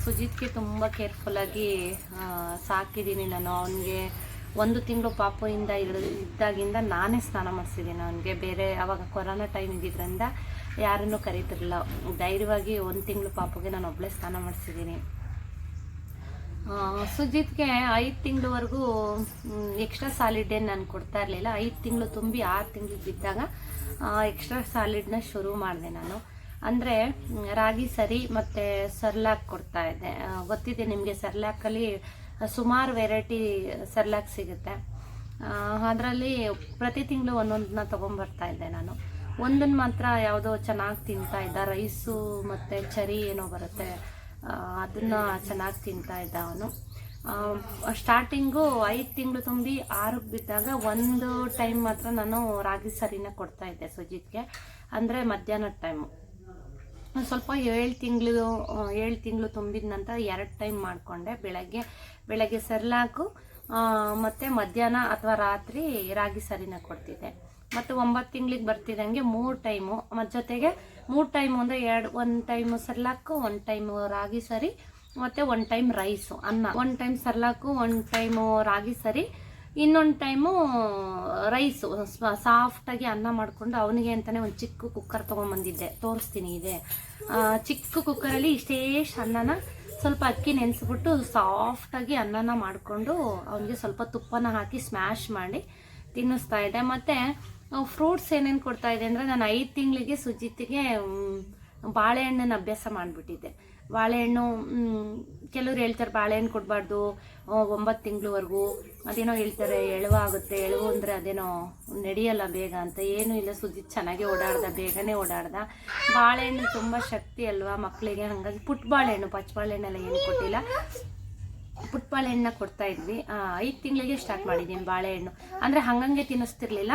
ಸುಜಿತ್ಗೆ ತುಂಬ ಕೇರ್ಫುಲ್ಲಾಗಿ ಸಾಕಿದ್ದೀನಿ ನಾನು. ಅವನಿಗೆ ಒಂದು ತಿಂಗಳು ಇಳಿದು ಇದ್ದಾಗಿಂದ ನಾನೇ ಸ್ನಾನ ಮಾಡಿಸಿದ್ದೀನಿ ಅವನಿಗೆ. ಬೇರೆ ಅವಾಗ ಕೊರೋನಾ ಟೈಮ್ ಇದ್ದಿದ್ದರಿಂದ ಯಾರನ್ನೂ ಕರೀತಿರಲಿಲ್ಲ. ಧೈರ್ಯವಾಗಿ ಒಂದು ತಿಂಗಳು ಪಾಪುಗೆ ನಾನು ಒಬ್ಬಳೇ ಸ್ನಾನ ಮಾಡಿಸಿದ್ದೀನಿ ಸುಜಿತ್ಗೆ ಐದು ತಿಂಗಳವರೆಗೂ ಎಕ್ಸ್ಟ್ರಾ ಸಾಲಿಡ್ ಏನು ನಾನು ಕೊಡ್ತಾ ಇರಲಿಲ್ಲ. ಐದು ತಿಂಗಳು ತುಂಬಿ ಆರು ತಿಂಗಳು ಬಿದ್ದಾಗ ಎಕ್ಸ್ಟ್ರಾ ಸಾಲಿಡ್ನ ಶುರು ಮಾಡಿದೆ ನಾನು. ಅಂದರೆ ರಾಗಿ ಸರಿ ಮತ್ತು ಸರ್ಲಾಕ್ ಕೊಡ್ತಾ ಇದ್ದೆ. ಗೊತ್ತಿದೆ ನಿಮಗೆ ಸರ್ಲಾಕಲ್ಲಿ ಸುಮಾರು ವೆರೈಟಿ ಸರ್ಲಾಕ್ ಸಿಗುತ್ತೆ. ಅದರಲ್ಲಿ ಪ್ರತಿ ತಿಂಗಳು ಒಂದೊಂದನ್ನ ತೊಗೊಂಬರ್ತಾ ಇದ್ದೆ ನಾನು. ಒಂದನ್ನು ಮಾತ್ರ ಯಾವುದೋ ಚೆನ್ನಾಗಿ ತಿಂತಾ ಇದ್ದ. ರೈಸು ಮತ್ತು ಚರಿ ಏನೋ ಬರುತ್ತೆ. ಅದನ್ನ ಚೆನ್ನಾಗಿ ತಿಂತಾ ಇದ್ದ ಅವನು. ಸ್ಟಾರ್ಟಿಂಗು ಐದು ತಿಂಗಳು ತುಂಬಿ ಆರಕ್ಕೆ ಬಿದ್ದಾಗ ಒಂದು ಟೈಮ್ ಮಾತ್ರ ನಾನು ರಾಗಿ ಸರಿನ ಕೊಡ್ತಾ ಇದ್ದೆ ಸುಜಿತ್ಗೆ. ಅಂದರೆ ಮಧ್ಯಾಹ್ನದ ಟೈಮು ಸ್ವಲ್ಪ ಏಳು ತಿಂಗಳು ಏಳು ತಿಂಗಳು ತುಂಬಿದ ನಂತರ ಎರಡು ಟೈಮ್ ಮಾಡಿಕೊಂಡೆ. ಬೆಳಗ್ಗೆ ಬೆಳಗ್ಗೆ ಸರ್ಲಾಕು ಮತ್ತು ಮಧ್ಯಾಹ್ನ ಅಥವಾ ರಾತ್ರಿ ರಾಗಿ ಸರಿನ ಕೊಡ್ತಿದ್ದೆ. ಮತ್ತು ಒಂಬತ್ತು ತಿಂಗಳಿಗೆ ಬರ್ತಿದ್ದಂಗೆ ಮೂರು ಟೈಮು. ಮತ್ತು ಜೊತೆಗೆ ಮೂರು ಟೈಮು ಅಂದರೆ ಎರಡು, ಒಂದು ಟೈಮು ಸರ್ಲಾಕು ಒಂದು ಟೈಮು ರಾಗಿ ಸರಿ, ಮತ್ತು ಒನ್ ಟೈಮ್ ರೈಸು, ಅನ್ನ. One time Cerelac one time ರಾಗಿ ಸರಿ, ಇನ್ನೊಂದು ಟೈಮು ರೈಸು. ಸಾಫ್ಟಾಗಿ ಅನ್ನ ಮಾಡಿಕೊಂಡು ಅವನಿಗೆ ಅಂತಲೇ ಒಂದು ಚಿಕ್ಕ ಕುಕ್ಕರ್ ತೊಗೊಂಬಂದಿದ್ದೆ. ತೋರಿಸ್ತೀನಿ ಇದೆ. ಚಿಕ್ಕ ಕುಕ್ಕರಲ್ಲಿ ಇಷ್ಟೇ ಅನ್ನನ ಸ್ವಲ್ಪ ಅಕ್ಕಿ ನೆನೆಸ್ಬಿಟ್ಟು ಸಾಫ್ಟಾಗಿ ಅನ್ನನ ಮಾಡಿಕೊಂಡು ಅವನಿಗೆ ಸ್ವಲ್ಪ ತುಪ್ಪನ ಹಾಕಿ ಸ್ಮ್ಯಾಶ್ ಮಾಡಿ ತಿನ್ನಿಸ್ತಾ ಇದೆ ಮತ್ತು ಫ್ರೂಟ್ಸ್ ಏನೇನು ಕೊಡ್ತಾ ಇದೆ ಅಂದರೆ ನಾನು ಐದು ತಿಂಗಳಿಗೆ ಸುಜಿತಿಗೆ ಬಾಳೆಹಣ್ಣನ್ನು ಅಭ್ಯಾಸ ಮಾಡಿಬಿಟ್ಟಿದ್ದೆ. ಬಾಳೆಹಣ್ಣು ಕೆಲವ್ರು ಹೇಳ್ತಾರೆ ಬಾಳೆಹಣ್ಣು ಕೊಡಬಾರ್ದು ಒಂಬತ್ತು ತಿಂಗಳವರೆಗೂ. ಅದೇನೋ ಹೇಳ್ತಾರೆ, ಎಳುವ ಆಗುತ್ತೆ, ಎಳವು ಅಂದರೆ ಅದೇನೋ ನಡೆಯಲ್ಲ ಬೇಗ ಅಂತ. ಏನೂ ಇಲ್ಲ, ಸುಜಿತ್ ಚೆನ್ನಾಗಿ ಓಡಾಡ್ದ, ಬೇಗನೆ ಓಡಾಡ್ದ. ಬಾಳೆಹಣ್ಣು ತುಂಬ ಶಕ್ತಿ ಅಲ್ವಾ ಮಕ್ಕಳಿಗೆ ಹಾಗಾಗಿ ಪುಟ್ಟ ಬಾಳೆಹಣ್ಣು ಪಚ್ಚ ಬಾಳೆಹಣ್ಣೆಲ್ಲ ಏನು ಕೊಟ್ಟಿಲ್ಲ. ಪುಟ್ಟ ಹಣ್ಣ ಕೊಡ್ತಾ ಇದ್ವಿ. ಐದು ತಿಂಗಳಿಗೆ ಸ್ಟಾರ್ಟ್ ಮಾಡಿದ್ದೀನಿ ಬಾಳೆಹಣ್ಣು. ಅಂದರೆ ಹಂಗಂಗೆ ತಿನ್ನಿಸ್ತಿರ್ಲಿಲ್ಲ.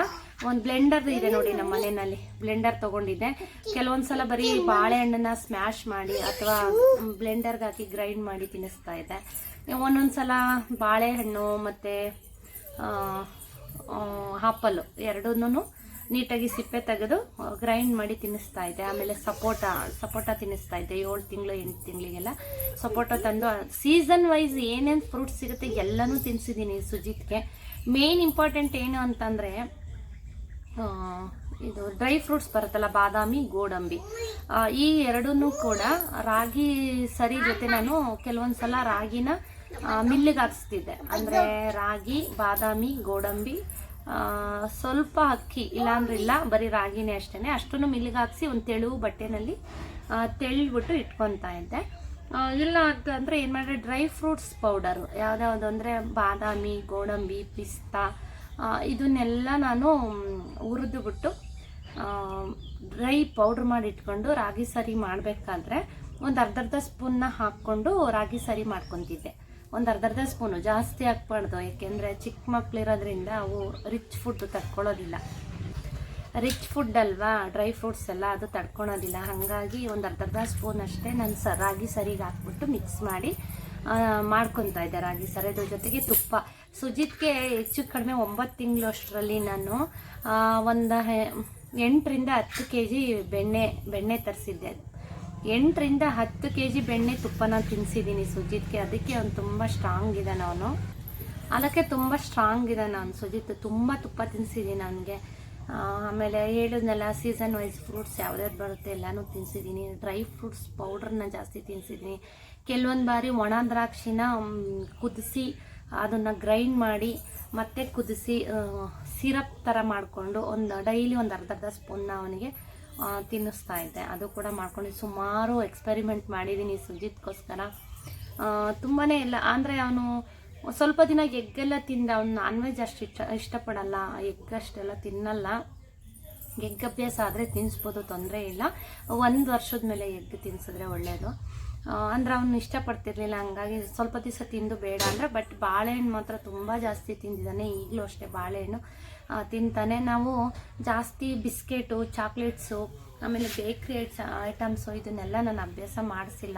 ಒಂದು ಬ್ಲೆಂಡರ್ ಇದೆ ನೋಡಿ ನಮ್ಮ ಮನೆಯಲ್ಲಿ. ಬ್ಲೆಂಡರ್ ತಗೊಂಡಿದ್ದೆ. ಕೆಲವೊಂದು ಸಲ ಬರೀ ಬಾಳೆಹಣ್ಣನ್ನ ಸ್ಮ್ಯಾಶ್ ಮಾಡಿ ಅಥವಾ ಬ್ಲೆಂಡರ್ಗೆ ಹಾಕಿ ಗ್ರೈಂಡ್ ಮಾಡಿ ತಿನ್ನಿಸ್ತಾ ಇದ್ದೆ. ಒಂದೊಂದು ಸಲ ಬಾಳೆಹಣ್ಣು ಮತ್ತು ಆಪಲ್ಲು ಎರಡನ್ನೂ ನೀಟಾಗಿ ಸಿಪ್ಪೆ ತೆಗೆದು ಗ್ರೈಂಡ್ ಮಾಡಿ ತಿನ್ನಿಸ್ತಾ ಇದ್ದೆ. ಆಮೇಲೆ ಸಪೋಟ ಸಪೋಟ ತಿನ್ನಿಸ್ತಾ ಇದ್ದೆ. ಏಳು ತಿಂಗಳು, ಎಂಟು ತಿಂಗಳಿಗೆಲ್ಲ ಸಪೋಟ ತಂದು ಸೀಸನ್ ವೈಸ್ ಏನೇನು ಫ್ರೂಟ್ಸ್ ಸಿಗುತ್ತೆ ಎಲ್ಲನೂ ತಿನ್ನಿಸಿದ್ದೀನಿ ಸುಜಿತ್ಗೆ. ಮೇನ್ ಇಂಪಾರ್ಟೆಂಟ್ ಏನು ಅಂತಂದರೆ ಇದು ಡ್ರೈ ಫ್ರೂಟ್ಸ್ ಬರುತ್ತಲ್ಲ, ಬಾದಾಮಿ, ಗೋಡಂಬಿ. ಈ ಎರಡೂ ಕೂಡ ರಾಗಿ ಸರಿ ಜೊತೆ ನಾನು ಕೆಲವೊಂದು ಸಲ ರಾಗಿನ ಮಿಲ್ಲಿಗೆ ಹಾಕಿಸ್ತಿದ್ದೆ. ಅಂದರೆ ರಾಗಿ, ಬಾದಾಮಿ, ಗೋಡಂಬಿ ಸ್ವಲ್ಪ ಅಕ್ಕಿ ಇಲ್ಲಾಂದ್ರೆ ಇಲ್ಲ ಬರೀ ರಾಗಿನೇ ಅಷ್ಟೇ ಅಷ್ಟನ್ನು ಮಿಲ್ಲಿಗೆ ಹಾಕ್ಸಿ ಒಂದು ತೆಳು ಬಟ್ಟೆನಲ್ಲಿ ತೆಳ್ಬಿಟ್ಟು ಇಟ್ಕೊತಾ ಇದ್ದೆ. ಇಲ್ಲ ಅಂತ ಅಂದರೆ ಏನು ಮಾಡಿದ್ರೆ ಡ್ರೈ ಫ್ರೂಟ್ಸ್ ಪೌಡರು, ಯಾವ್ದ್ಯಾವುದು ಅಂದರೆ ಬಾದಾಮಿ, ಗೋಡಂಬಿ, ಪಿಸ್ತಾ ಇದನ್ನೆಲ್ಲ ನಾನು ಹುರಿದು ಬಿಟ್ಟು ಡ್ರೈ ಪೌಡ್ರ್ ಮಾಡಿ ಇಟ್ಕೊಂಡು ರಾಗಿ ಸರಿ ಮಾಡಬೇಕಾದ್ರೆ ಒಂದು ಅರ್ಧ ಅರ್ಧ ಸ್ಪೂನ್ನ ಹಾಕ್ಕೊಂಡು ರಾಗಿ ಸರಿ ಮಾಡ್ಕೊತಿದ್ದೆ. ಒಂದು ಅರ್ಧ ಅರ್ಧ ಸ್ಪೂನು ಜಾಸ್ತಿ ಹಾಕ್ಬಾರ್ದು, ಯಾಕೆಂದರೆ ಚಿಕ್ಕ ಮಕ್ಕಳಿರೋದ್ರಿಂದ ಅವು ರಿಚ್ ಫುಡ್ ತಡ್ಕೊಳ್ಳೋದಿಲ್ಲ. ರಿಚ್ ಫುಡ್ ಅಲ್ವಾ ಡ್ರೈ ಫ್ರೂಟ್ಸ್ ಎಲ್ಲ ಅದು ತಡ್ಕೊಳೋದಿಲ್ಲ ಹಾಗಾಗಿ ಒಂದು ಅರ್ಧ ಅರ್ಧ ಸ್ಪೂನ್ ಅಷ್ಟೇ ನಾನು ಸ, ರಾಗಿ ಸರಿಗೆ ಹಾಕ್ಬಿಟ್ಟು ಮಿಕ್ಸ್ ಮಾಡಿ ಮಾಡ್ಕೊತಾ ಇದ್ದೆ ರಾಗಿ ಸರ್. ಇದ್ರ ಜೊತೆಗೆ ತುಪ್ಪ. ಸುಜಿತ್ಗೆ ಹೆಚ್ಚು ಕಡಿಮೆ ಒಂಬತ್ತು ತಿಂಗಳು ಅಷ್ಟರಲ್ಲಿ ನಾನು ಒಂದು ಎಂಟರಿಂದ ಹತ್ತು ಕೆ ಜಿ ಬೆಣ್ಣೆ ಬೆಣ್ಣೆ ತರಿಸಿದ್ದೆ. ಎಂಟರಿಂದ ಹತ್ತು ಕೆ ಜಿ ಬೆಣ್ಣೆ ತುಪ್ಪನ ತಿನ್ಸಿದ್ದೀನಿ ಸುಜಿತ್ಗೆ. ಅದಕ್ಕೆ ಅವನು ತುಂಬ ಸ್ಟ್ರಾಂಗ್ ಇದ್ದಾನೆ ಅವನು. ಅದಕ್ಕೆ ತುಂಬ ಸ್ಟ್ರಾಂಗ್ ಇದ್ದಾನೆ ಅವ್ನು ಸುಜಿತ್. ತುಂಬ ತುಪ್ಪ ತಿನ್ಸಿದ್ದೀನಿ ಅವನಿಗೆ ಆಮೇಲೆ ಹೇಳಿದ್ನೆಲ್ಲ ಸೀಸನ್ ವೈಸ್ ಫ್ರೂಟ್ಸ್ ಯಾವ್ದಾದ್ರು ಬರುತ್ತೆ ಎಲ್ಲನೂ ತಿನ್ಸಿದ್ದೀನಿ ಡ್ರೈ ಫ್ರೂಟ್ಸ್ ಪೌಡ್ರನ್ನ ಜಾಸ್ತಿ ತಿನ್ಸಿದ್ದೀನಿ ಕೆಲವೊಂದು ಬಾರಿ ಒಣ ದ್ರಾಕ್ಷಿನ ಕುದಿಸಿ ಅದನ್ನು ಗ್ರೈಂಡ್ ಮಾಡಿ ಮತ್ತೆ ಕುದಿಸಿ ಸಿರಪ್ ಥರ ಮಾಡಿಕೊಂಡು ಒಂದು ಡೈಲಿ ಒಂದು ಅರ್ಧ ಅರ್ಧ ಸ್ಪೂನ್ನ ಅವನಿಗೆ ತಿನ್ನಿಸ್ತಾ ಇದ್ದೆ. ಅದು ಕೂಡ ಮಾಡ್ಕೊಂಡು ಸುಮಾರು ಎಕ್ಸ್ಪೆರಿಮೆಂಟ್ ಮಾಡಿದ್ದೀನಿ ಸುಜಿತ್ಗೋಸ್ಕರ. ತುಂಬಾ ಇಲ್ಲ. ಅಂದರೆ ಅವನು ಸ್ವಲ್ಪ ದಿನ ಎಗ್ಗೆಲ್ಲ ತಿಂದ, ಅವ್ನು ನಾನ್ ವೆಜ್ ಅಷ್ಟು ಇಷ್ಟ, ಇಷ್ಟಪಡಲ್ಲ. ಎಗ್ ಅಷ್ಟೆಲ್ಲ ತಿನ್ನಲ್ಲ. ಎಗ್ ಅಭ್ಯಾಸ ಆದರೆ ತಿನ್ನಿಸ್ಬೋದು ತೊಂದರೆ ಇಲ್ಲ. ಒಂದು ವರ್ಷದ ಮೇಲೆ ಎಗ್ ತಿನ್ನಿಸಿದ್ರೆ ಒಳ್ಳೆಯದು ಅಂದ್ರೆ ಅವನು ಇಷ್ಟಪಡ್ತಿರ್ಲಿಲ್ಲ. ಹಂಗಾಗಿ ಸ್ವಲ್ಪ ದಿವಸ ತಿಂದು ಬೇಡ ಅಂದರೆ, ಬಟ್ ಬಾಳೆಹಣ್ಣು ಮಾತ್ರ ತುಂಬ ಜಾಸ್ತಿ ತಿಂದಿದ್ದಾನೆ. ಈಗಲೂ ಅಷ್ಟೇ ಬಾಳೆಹಣ್ಣು. ತಿಂತಾನೆ. ನಾವು ಜಾಸ್ತಿ ಬಿಸ್ಕೆಟು, ಚಾಕ್ಲೇಟ್ಸು, ಆಮೇಲೆ ಬೇಕ್ರಿ ಐಟಮ್ಸು ಇದನ್ನೆಲ್ಲ ನಾನು ಅಭ್ಯಾಸ ಮಾಡಿಸಿಲ್ಲ.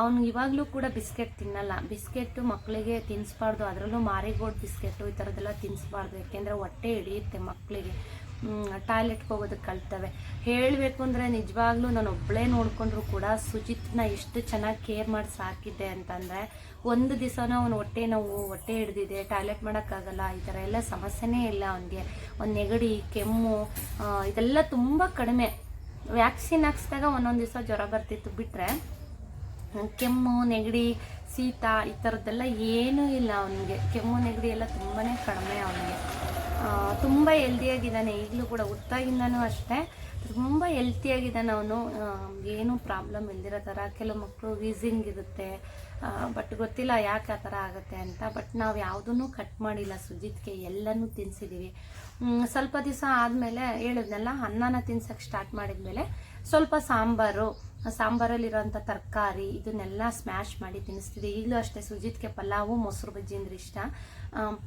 ಅವನು ಇವಾಗಲೂ ಕೂಡ ಬಿಸ್ಕೆಟ್ ತಿನ್ನಲ್ಲ. ಬಿಸ್ಕೆಟ್ಟು ಮಕ್ಕಳಿಗೆ ತಿನ್ನಿಸ್ಬಾರ್ದು ಅದರಲ್ಲೂ ಮಾರಿಗೋಲ್ಡ್ ಬಿಸ್ಕೆಟು ಈ ಥರದ್ದೆಲ್ಲ ತಿನ್ನಿಸ್ಬಾರ್ದು ಯಾಕೆಂದರೆ ಹೊಟ್ಟೆ ಹಿಡಿಯುತ್ತೆ ಮಕ್ಕಳಿಗೆ ಟಾಯ್ಲೆಟ್ಗೆ ಹೋಗೋದಕ್ಕೆ ಕಲ್ತವೆ. ಹೇಳಬೇಕು ಅಂದರೆ ನಿಜವಾಗ್ಲೂ ನಾನು ಒಬ್ಬಳೇ ನೋಡಿಕೊಂಡ್ರು ಕೂಡ ಸುಜಿತ್ನ ಎಷ್ಟು ಚೆನ್ನಾಗಿ ಕೇರ್ ಮಾಡಿ ಸಾಕಿದ್ದೆ ಅಂತಂದರೆ ಒಂದು ದಿವಸನೂ ಅವನು ಹೊಟ್ಟೆ ನೋವು, ಹೊಟ್ಟೆ ಹಿಡ್ದಿದೆ ಟಾಯ್ಲೆಟ್ ಮಾಡೋಕ್ಕಾಗಲ್ಲ, ಈ ಥರ ಎಲ್ಲ ಸಮಸ್ಯೆನೇ ಇಲ್ಲ ಅವನಿಗೆ. ಒಂದು ನೆಗಡಿ, ಕೆಮ್ಮು ಇದೆಲ್ಲ ತುಂಬ ಕಡಿಮೆ. ವ್ಯಾಕ್ಸಿನ್ ಹಾಕ್ಸಿದಾಗ ಒಂದೊಂದು ದಿವಸ ಜ್ವರ ಬರ್ತಿತ್ತು ಬಿಟ್ಟರೆ ಕೆಮ್ಮು, ನೆಗಡಿ, ಶೀತ, ಈ ಥರದ್ದೆಲ್ಲ ಏನೂ ಇಲ್ಲ ಅವನಿಗೆ. ಕೆಮ್ಮು, ನೆಗಡಿ ಎಲ್ಲ ತುಂಬಾ ಕಡಿಮೆ ಅವನಿಗೆ. ತುಂಬ ಹೆಲ್ದಿಯಾಗಿದ್ದಾನೆ ಈಗಲೂ ಕೂಡ ಹುಟ್ಟಾಗಿಂದನೂ ಅಷ್ಟೇ. ತುಂಬ ಹೆಲ್ತಿಯಾಗಿದ್ದಾನೆ ಅವನು. ಏನೂ ಪ್ರಾಬ್ಲಮ್ ಇಲ್ದಿರೋ ಥರ ಕೆಲವು ಮಕ್ಕಳು ವೀಸಿಂಗ್ ಇರುತ್ತೆ. ಬಟ್ ಗೊತ್ತಿಲ್ಲ ಯಾಕೆ ಆ ಥರ ಆಗುತ್ತೆ ಅಂತ. ಬಟ್ ನಾವು ಯಾವುದನ್ನು ಕಟ್ ಮಾಡಿಲ್ಲ ಸುಜಿತ್ಗೆ, ಎಲ್ಲನೂ ತಿನ್ಸಿದ್ದೀವಿ ಸ್ವಲ್ಪ ದಿವಸ ಆದಮೇಲೆ ಹೇಳಿದ್ನಲ್ಲ, ಅನ್ನನ ತಿನ್ಸಕ್ಕೆ ಸ್ಟಾರ್ಟ್ ಮಾಡಿದ್ಮೇಲೆ ಸ್ವಲ್ಪ ಸಾಂಬಾರು ಸಾಂಬಾರಲ್ಲಿರೋಂಥ ತರಕಾರಿ, ಇದನ್ನೆಲ್ಲ ಸ್ಮ್ಯಾಶ್ ಮಾಡಿ ತಿನ್ನಿಸ್ತಿದ್ದೆ ಈಗಲೂ ಅಷ್ಟೇ ಸುಜಿತ್ಗೆ ಪಲಾವು, ಮೊಸರು ಬಜ್ಜಿ ಅಂದ್ರೆ ಇಷ್ಟ.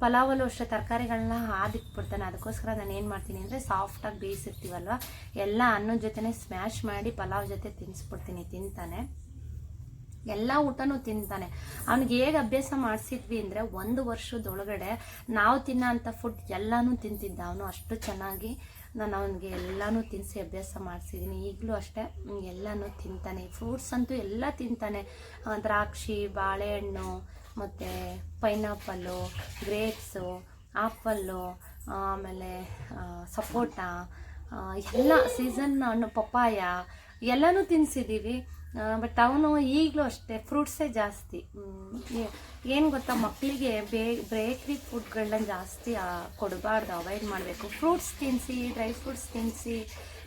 ಪಲಾವಲ್ಲೂ ಅಷ್ಟೇ ತರಕಾರಿಗಳನ್ನ ಹಾದಿಟ್ಬಿಡ್ತಾನೆ. ಅದಕ್ಕೋಸ್ಕರ ನಾನು ಏನು ಮಾಡ್ತೀನಿ ಅಂದರೆ ಸಾಫ್ಟಾಗಿ ಬೇಯಿಸಿರ್ತೀವಲ್ವ? ಎಲ್ಲ ಅನ್ನದ ಜೊತೆನೇ ಸ್ಮ್ಯಾಶ್ ಮಾಡಿ ಪಲಾವ್ ಜೊತೆ ತಿನ್ನಿಸ್ಬಿಡ್ತೀನಿ ತಿಂತಾನೆ. ಎಲ್ಲ ಊಟನೂ ತಿಂತಾನೆ. ಅವ್ನಿಗೆ ಹೇಗೆ ಅಭ್ಯಾಸ ಮಾಡಿಸಿದ್ವಿ ಅಂದರೆ ಒಂದು ವರ್ಷದೊಳಗಡೆ ನಾವು ತಿನ್ನೋ ಅಂಥ ಫುಡ್ ಎಲ್ಲನೂ ತಿಂತಿದ್ದ ಅವನು ಅಷ್ಟು ಚೆನ್ನಾಗಿ. ನಾನು ಅವನಿಗೆ ಎಲ್ಲನೂ ತಿನ್ನಿಸಿ ಅಭ್ಯಾಸ ಮಾಡಿಸಿದ್ದೀನಿ ಈಗಲೂ ಅಷ್ಟೇ ಎಲ್ಲನೂ ತಿಂತಾನೆ. ಫ್ರೂಟ್ಸ್ ಅಂತೂ ಎಲ್ಲ ತಿಂತಾನೆ. ದ್ರಾಕ್ಷಿ ಬಾಳೆಹಣ್ಣು, ಮತ್ತು ಪೈನಾಪಲ್ಲು ಗ್ರೇಪ್ಸು ಆಪಲ್ಲು ಆಮೇಲೆ ಸಪೋಟ ಎಲ್ಲ ಸೀಸನ್ ಹಣ್ಣು ಪಪ್ಪಾಯ ಎಲ್ಲನೂ ತಿನ್ನಿಸಿದ್ದೀವಿ ಬಟ್ ಅವನು ಈಗಲೂ ಅಷ್ಟೇ ಫ್ರೂಟ್ಸೇ ಜಾಸ್ತಿ. ಏನು ಗೊತ್ತಾ ಮಕ್ಕಳಿಗೆ ಬೇ ಬೇಕ್ರಿ ಫುಡ್ಗಳನ್ನ ಜಾಸ್ತಿ ಕೊಡಬಾರ್ದು ಅವಾಯ್ಡ್ ಮಾಡಬೇಕು. ಫ್ರೂಟ್ಸ್ ತಿನ್ನಿಸಿ ಡ್ರೈ ಫ್ರೂಟ್ಸ್ ತಿನ್ನಿಸಿ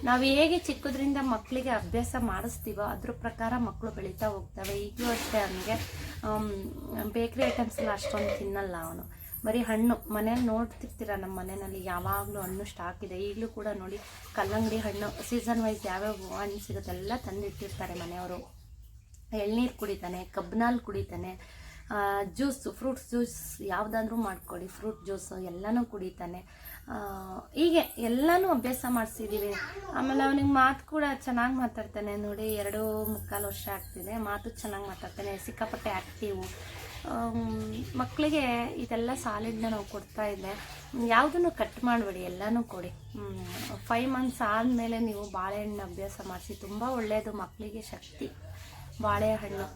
ನಾವು ಹೇಗೆ ಚಿಕ್ಕದ್ರಿಂದ ಮಕ್ಕಳಿಗೆ ಅಭ್ಯಾಸ ಮಾಡಿಸ್ತೀವೋ ಅದ್ರ ಪ್ರಕಾರ ಮಕ್ಕಳು ಬೆಳೀತಾ ಹೋಗ್ತವೆ. ಈಗಲೂ ಅಷ್ಟೇ ಅವನಿಗೆ ಬೇಕ್ರಿ ಐಟಮ್ಸ್ ಎಲ್ಲ ಅಷ್ಟೊಂದು ತಿನ್ನಲ್ಲ ಅವನು. ಬರೀ ಹಣ್ಣು. ಮನೇಲಿ ನೋಡ್ತಿರ್ತೀರ ನಮ್ಮ ಮನೆಯಲ್ಲಿ ಯಾವಾಗಲೂ ಹಣ್ಣು ಸ್ಟಾಕ್ ಇದೆ. ಈಗಲೂ ಕೂಡ ನೋಡಿ ಕಲ್ಲಂಗಡಿ ಹಣ್ಣು ಸೀಸನ್ ವೈಸ್ ಯಾವ್ಯಾವ ಹಣ್ಣು ಸಿಗುತ್ತೆಲ್ಲ ತಂದಿಟ್ಟಿರ್ತಾರೆ ಮನೆಯವರು. ಎಳ್ನೀರು ಕುಡಿತಾನೆ ಕಬ್ಬಿನಾಲ್ ಕುಡಿತಾನೆ ಜ್ಯೂಸು ಫ್ರೂಟ್ಸ್ ಜ್ಯೂಸ್ ಯಾವುದಾದ್ರೂ ಮಾಡ್ಕೊಳ್ಳಿ. ಫ್ರೂಟ್ ಜ್ಯೂಸು ಎಲ್ಲನೂ ಕುಡಿತಾನೆ. ಹೀಗೆ ಎಲ್ಲನೂ ಅಭ್ಯಾಸ ಮಾಡಿಸಿದ್ದೀವಿ ಆಮೇಲೆ ಅವನಿಗೆ ಮಾತು ಕೂಡ ಚೆನ್ನಾಗಿ ಮಾತಾಡ್ತಾನೆ. ನೋಡಿ ಎರಡು ಮುಕ್ಕಾಲು ವರ್ಷ ಆಗ್ತಿದೆ. ಮಾತು ಚೆನ್ನಾಗಿ ಮಾತಾಡ್ತಾನೆ. ಸಿಕ್ಕಾಪಟ್ಟೆ ಆ್ಯಕ್ಟಿವು ಮಕ್ಕಳಿಗೆ ಇದೆಲ್ಲ ಸಾಲಿಡ್ನ ನಾವು ಕೊಡ್ತಾ ಇದ್ದೆ. ಯಾವುದನ್ನು ಕಟ್ ಮಾಡಬೇಡಿ, ಎಲ್ಲನೂ ಕೊಡಿ. ಫೈವ್ ಮಂತ್ಸ್ ಆದಮೇಲೆ ನೀವು ಬಾಳೆಹಣ್ಣು ಅಭ್ಯಾಸ ಮಾಡಿಸಿ, ತುಂಬ ಒಳ್ಳೆಯದು ಮಕ್ಕಳಿಗೆ ಶಕ್ತಿ. ಬಾಳೆಹಣ್ಣು.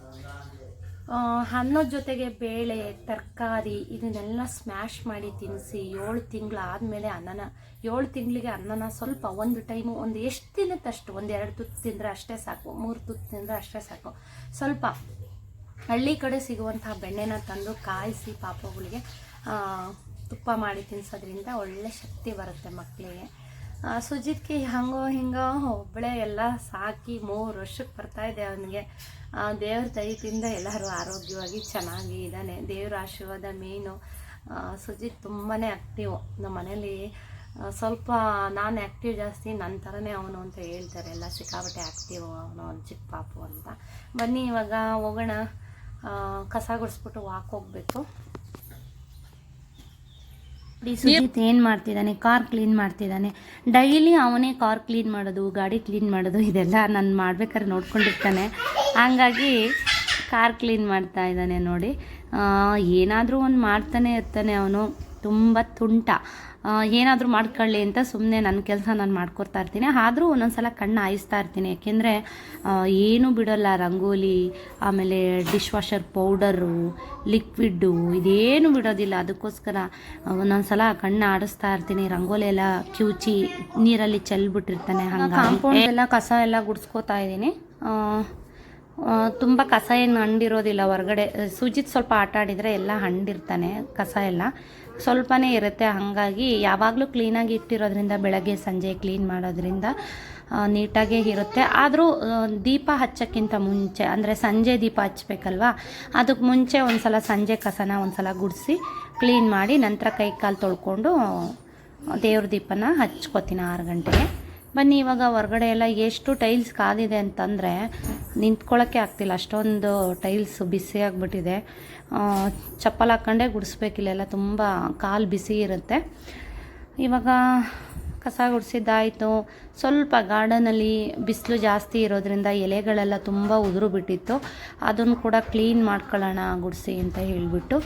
ಅನ್ನದ ಜೊತೆಗೆ ಬೇಳೆ, ತರಕಾರಿ, ಇದನ್ನೆಲ್ಲ ಸ್ಮ್ಯಾಶ್ ಮಾಡಿ ತಿನ್ನಿಸಿ ಏಳು ತಿಂಗಳು ಆದಮೇಲೆ ಅನ್ನನ, ಏಳು ತಿಂಗಳಿಗೆ ಅನ್ನನ ಸ್ವಲ್ಪ ಒಂದು ಟೈಮು ಒಂದು ಎಷ್ಟು ತಿನ್ನುತ್ತಷ್ಟು, ಒಂದು ಎರಡು ತುತ್ತು ತಿಂದರೆ ಅಷ್ಟೇ ಸಾಕು, ಮೂರು ತುತ್ತು ತಿಂದರೆ ಅಷ್ಟೇ ಸಾಕು. ಸ್ವಲ್ಪ ಹಳ್ಳಿ ಕಡೆ ಸಿಗುವಂತಹ ಬೆಣ್ಣೆನ ತಂದು ಕಾಯಿಸಿ ಪಾಪಗಳಿಗೆ ತುಪ್ಪ ಮಾಡಿ ತಿನ್ನಿಸೋದ್ರಿಂದ ಒಳ್ಳೆ ಶಕ್ತಿ ಬರುತ್ತೆ ಮಕ್ಕಳಿಗೆ ಸುಜಿತ್ಗೆ ಹಂಗೋ ಹಿಂಗೋ ಒಬ್ಬಳೆ ಎಲ್ಲ ಸಾಕಿ ಮೂರು ವರ್ಷಕ್ಕೆ ಬರ್ತಾ ಇದೆ ಅವನಿಗೆ. ದೇವ್ರ ದಯದಿಂದ ಎಲ್ಲರೂ ಆರೋಗ್ಯವಾಗಿ ಚೆನ್ನಾಗಿ ಇದ್ದಾನೆ. ದೇವ್ರ ಆಶೀರ್ವಾದ ಮೀನು ಸುಜಿತ್ ತುಂಬಾ ಆ್ಯಕ್ಟಿವ್ ನಮ್ಮ ಮನೇಲಿ ಸ್ವಲ್ಪ ನಾನು ಆ್ಯಕ್ಟಿವ್ ಜಾಸ್ತಿ ನನ್ನ ಥರನೇ ಅವನು ಅಂತ ಹೇಳ್ತಾರೆ. ಎಲ್ಲ ಸಿಕ್ಕಾಪಟ್ಟೆ ಆ್ಯಕ್ಟಿವ್ ಅವನು ಚಿಕ್ಕ ಪಾಪು ಅಂತ. ಬನ್ನಿ ಇವಾಗ ಹೋಗೋಣ. ಕಸ ಗುಡಿಸ್ಬಿಟ್ಟು ವಾಕ್ ಹೋಗ್ಬೇಕು ಸುಜಿತ್ ಏನು ಮಾಡ್ತಿದ್ದಾನೆ? ಕಾರ್ ಕ್ಲೀನ್ ಮಾಡ್ತಿದ್ದಾನೆ. ಡೈಲಿ ಅವನೇ ಕಾರ್ ಕ್ಲೀನ್ ಮಾಡೋದು ಗಾಡಿ ಕ್ಲೀನ್ ಮಾಡೋದು ಇದೆಲ್ಲ ನಾನು ಮಾಡ್ಬೇಕಾದ್ರೆ ನೋಡ್ಕೊಂಡಿರ್ತಾನೆ. ಹಂಗಾಗಿ ಕಾರ್ ಕ್ಲೀನ್ ಮಾಡ್ತಾ ಇದ್ದಾನೆ ನೋಡಿ. ಏನಾದರೂ ಒಂದು ಮಾಡ್ತಾನೆ ಇರ್ತಾನೆ ಅವನು. ತುಂಬ ತುಂಟ. ಏನಾದರೂ ಮಾಡ್ಕೊಳ್ಳಿ ಅಂತ ಸುಮ್ಮನೆ ನನ್ನ ಕೆಲಸ ನಾನು ಮಾಡ್ಕೊಡ್ತಾ ಇರ್ತೀನಿ. ಆದರೂ ಒಂದೊಂದ್ಸಲ ಕಣ್ಣು ಆಯಿಸ್ತಾ ಇರ್ತೀನಿ. ಯಾಕೆಂದರೆ ಏನೂ ಬಿಡೋಲ್ಲ ರಂಗೋಲಿ ಆಮೇಲೆ ಡಿಶ್ ವಾಷರ್ ಪೌಡರು ಲಿಕ್ವಿಡ್ಡು ಇದೇನು ಬಿಡೋದಿಲ್ಲ. ಅದಕ್ಕೋಸ್ಕರ ಒಂದೊಂದ್ಸಲ ಕಣ್ಣು ಆಡಿಸ್ತಾ ಇರ್ತೀನಿ. ರಂಗೋಲಿ ಎಲ್ಲ ಕಿವುಚಿ ನೀರಲ್ಲಿ ಚೆಲ್ಬಿಟ್ಟಿರ್ತಾನೆ ಹಂಗೆ ಕಾಂಪೌಂಡ್ ಎಲ್ಲ ಕಸ ಎಲ್ಲ ಗುಡಿಸ್ಕೋತಾ ಇದ್ದೀನಿ. ತುಂಬ ಕಸ ಏನು ಹಂಡಿರೋದಿಲ್ಲ ಹೊರಗಡೆ. ಸುಜಿತ್ ಸ್ವಲ್ಪ ಆಟ ಆಡಿದರೆ ಎಲ್ಲ ಹಂಡಿರ್ತಾನೆ ಕಸ ಎಲ್ಲ. ಸ್ವಲ್ಪನೇ ಇರುತ್ತೆ. ಹಾಗಾಗಿ ಯಾವಾಗಲೂ ಕ್ಲೀನಾಗಿ ಇಟ್ಟಿರೋದ್ರಿಂದ ಬೆಳಗ್ಗೆ, ಸಂಜೆ ಕ್ಲೀನ್ ಮಾಡೋದ್ರಿಂದ ನೀಟಾಗೇ ಇರುತ್ತೆ. ಆದರೂ ದೀಪ ಹಚ್ಚೋಕ್ಕಿಂತ ಮುಂಚೆ, ಅಂದರೆ ಸಂಜೆ ದೀಪ ಹಚ್ಚಬೇಕಲ್ವಾ ಅದಕ್ಕೆ ಮುಂಚೆ ಒಂದು ಸಲ ಸಂಜೆ ಕಸನ ಒಂದು ಸಲ ಗುಡಿಸಿ ಕ್ಲೀನ್ ಮಾಡಿ ನಂತರ ಕೈ ಕಾಲು ತೊಳ್ಕೊಂಡು ದೇವ್ರ ದೀಪನ ಹಚ್ಕೋತೀನಿ ಆರು ಗಂಟೆಗೆ. ಬನ್ನಿ, ಇವಾಗ ಹೊರಗಡೆ ಎಲ್ಲ ಎಷ್ಟು ಟೈಲ್ಸ್ ಕಾದಿದೆ ಅಂತಂದರೆ ನಿಂತ್ಕೊಳ್ಳೋಕ್ಕೆ ಆಗ್ತಿಲ್ಲ. ಅಷ್ಟೊಂದು ಟೈಲ್ಸ್ ಬಿಸಿ ಆಗಿಬಿಟ್ಟಿದೆ. ಚಪ್ಪಲ್ ಹಾಕ್ಕೊಂಡೇ ಗುಡಿಸ್ಬೇಕಿಲ್ಲೆಲ್ಲ ತುಂಬ ಕಾಲು ಬಿಸಿ ಇರುತ್ತೆ. ಇವಾಗ ಕಸ ಗುಡಿಸಿದ್ದಾಯಿತು. ಸ್ವಲ್ಪ ಗಾರ್ಡನಲ್ಲಿ ಬಿಸಿಲು ಜಾಸ್ತಿ ಇರೋದ್ರಿಂದ ಎಲೆಗಳೆಲ್ಲ ತುಂಬ ಉದುರು ಬಿಟ್ಟಿತ್ತು. ಅದನ್ನು ಕೂಡ ಕ್ಲೀನ್ ಮಾಡ್ಕೊಳ್ಳೋಣ ಗುಡಿಸಿ ಅಂತ ಹೇಳಿಬಿಟ್ಟು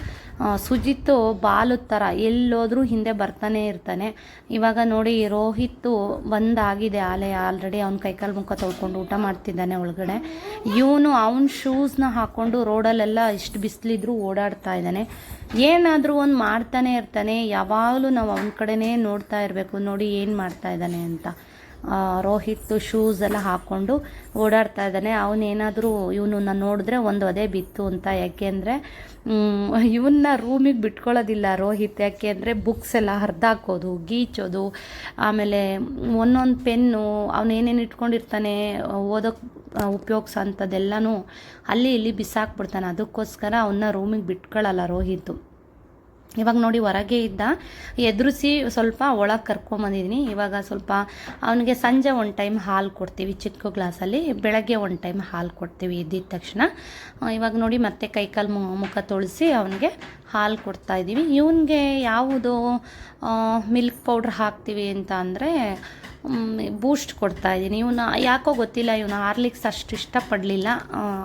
ಸುಜಿತ್ತು ಬಾಲು ಥರ ಎಲ್ಲೋದ್ರೂ ಹಿಂದೆ ಬರ್ತಾನೆ ಇರ್ತಾನೆ. ಇವಾಗ ನೋಡಿ ರೋಹಿತ್ತು ಬಂದಾಗಿದೆ ಆಲೆ, ಆಲ್ರೆಡಿ ಅವ್ನ ಕೈಕಾಲು ಮುಖ ತೊಳ್ಕೊಂಡು ಊಟ ಮಾಡ್ತಿದ್ದಾನೆ ಒಳಗಡೆ. ಇವನು ಅವನ ಶೂಸ್ನ ಹಾಕ್ಕೊಂಡು ರೋಡಲ್ಲೆಲ್ಲ ಇಷ್ಟು ಬಿಸಿಲಿದ್ರೂ ಓಡಾಡ್ತಾ ಇದ್ದಾನೆ. ಏನಾದರೂ ಒಂದು ಮಾಡ್ತಾನೆ ಇರ್ತಾನೆ, ಯಾವಾಗಲೂ ನಾವು ಅವನ ಕಡೆನೇ ನೋಡ್ತಾ ಇರಬೇಕು, ನೋಡಿ ಏನು ಮಾಡ್ತಾ ಇದ್ದಾನೆ ಅಂತ. ರೋಹಿತ್ ಶೂಸ್ ಎಲ್ಲ ಹಾಕ್ಕೊಂಡು ಓಡಾಡ್ತಾ ಇದ್ದಾನೆ. ಅವನೇನಾದರೂ ಇವನನ್ನ ನೋಡಿದ್ರೆ ಒಂದು ಅದೇ ಬಿತ್ತು ಅಂತ. ಯಾಕೆಂದರೆ ಇವನ್ನ ರೂಮಿಗೆ ಬಿಟ್ಕೊಳ್ಳೋದಿಲ್ಲ ರೋಹಿತ್. ಯಾಕೆ ಅಂದರೆ ಬುಕ್ಸ್ ಎಲ್ಲ ಹರಿದಾಕೋದು, ಗೀಚೋದು, ಆಮೇಲೆ ಒಂದೊಂದು ಪೆನ್ನು ಅವನೇನೇನು ಇಟ್ಕೊಂಡಿರ್ತಾನೆ ಓದೋಕ್ಕೆ ಉಪಯೋಗಿಸೋ ಅಂಥದ್ದೆಲ್ಲನೂ ಅಲ್ಲಿ ಇಲ್ಲಿ ಬಿಸಾಕ್ಬಿಡ್ತಾನೆ. ಅದಕ್ಕೋಸ್ಕರ ಅವನ್ನ ರೂಮಿಗೆ ಬಿಟ್ಕೊಳ್ಳಲ್ಲ ರೋಹಿತ್ತು ಇವಾಗ ನೋಡಿ ಹೊರಗೆ ಇದ್ದ, ಎದುರಿಸಿ ಸ್ವಲ್ಪ ಒಳಗೆ ಕರ್ಕೊಂಬಂದಿದ್ದೀನಿ ಇವಾಗ ಸ್ವಲ್ಪ ಅವನಿಗೆ ಸಂಜೆ ಒಂದು ಟೈಮ್ ಹಾಲು ಕೊಡ್ತೀವಿ, ಚಿಕ್ಕ ಗ್ಲಾಸಲ್ಲಿ. ಬೆಳಗ್ಗೆ ಒಂದು ಟೈಮ್ ಹಾಲು ಕೊಡ್ತೀವಿ ಎದ್ದಿದ ತಕ್ಷಣ. ಇವಾಗ ನೋಡಿ ಮತ್ತೆ ಕೈಕಾಲು ಮು- ಮುಖ ತೊಳಿಸಿ ಅವನಿಗೆ ಹಾಲು ಕೊಡ್ತಾ ಇದ್ದೀವಿ ಇವನಿಗೆ ಯಾವುದು ಮಿಲ್ಕ್ ಪೌಡ್ರ್ ಹಾಕ್ತೀವಿ ಅಂತ ಅಂದರೆ ಬೂಸ್ಟ್ ಕೊಡ್ತಾ ಇದ್ದೀನಿ ಇವನು ಯಾಕೋ ಗೊತ್ತಿಲ್ಲ, ಇವನು ಹಾರ್ಲಿಕ್ಸ್ ಅಷ್ಟು ಇಷ್ಟಪಡಲಿಲ್ಲ.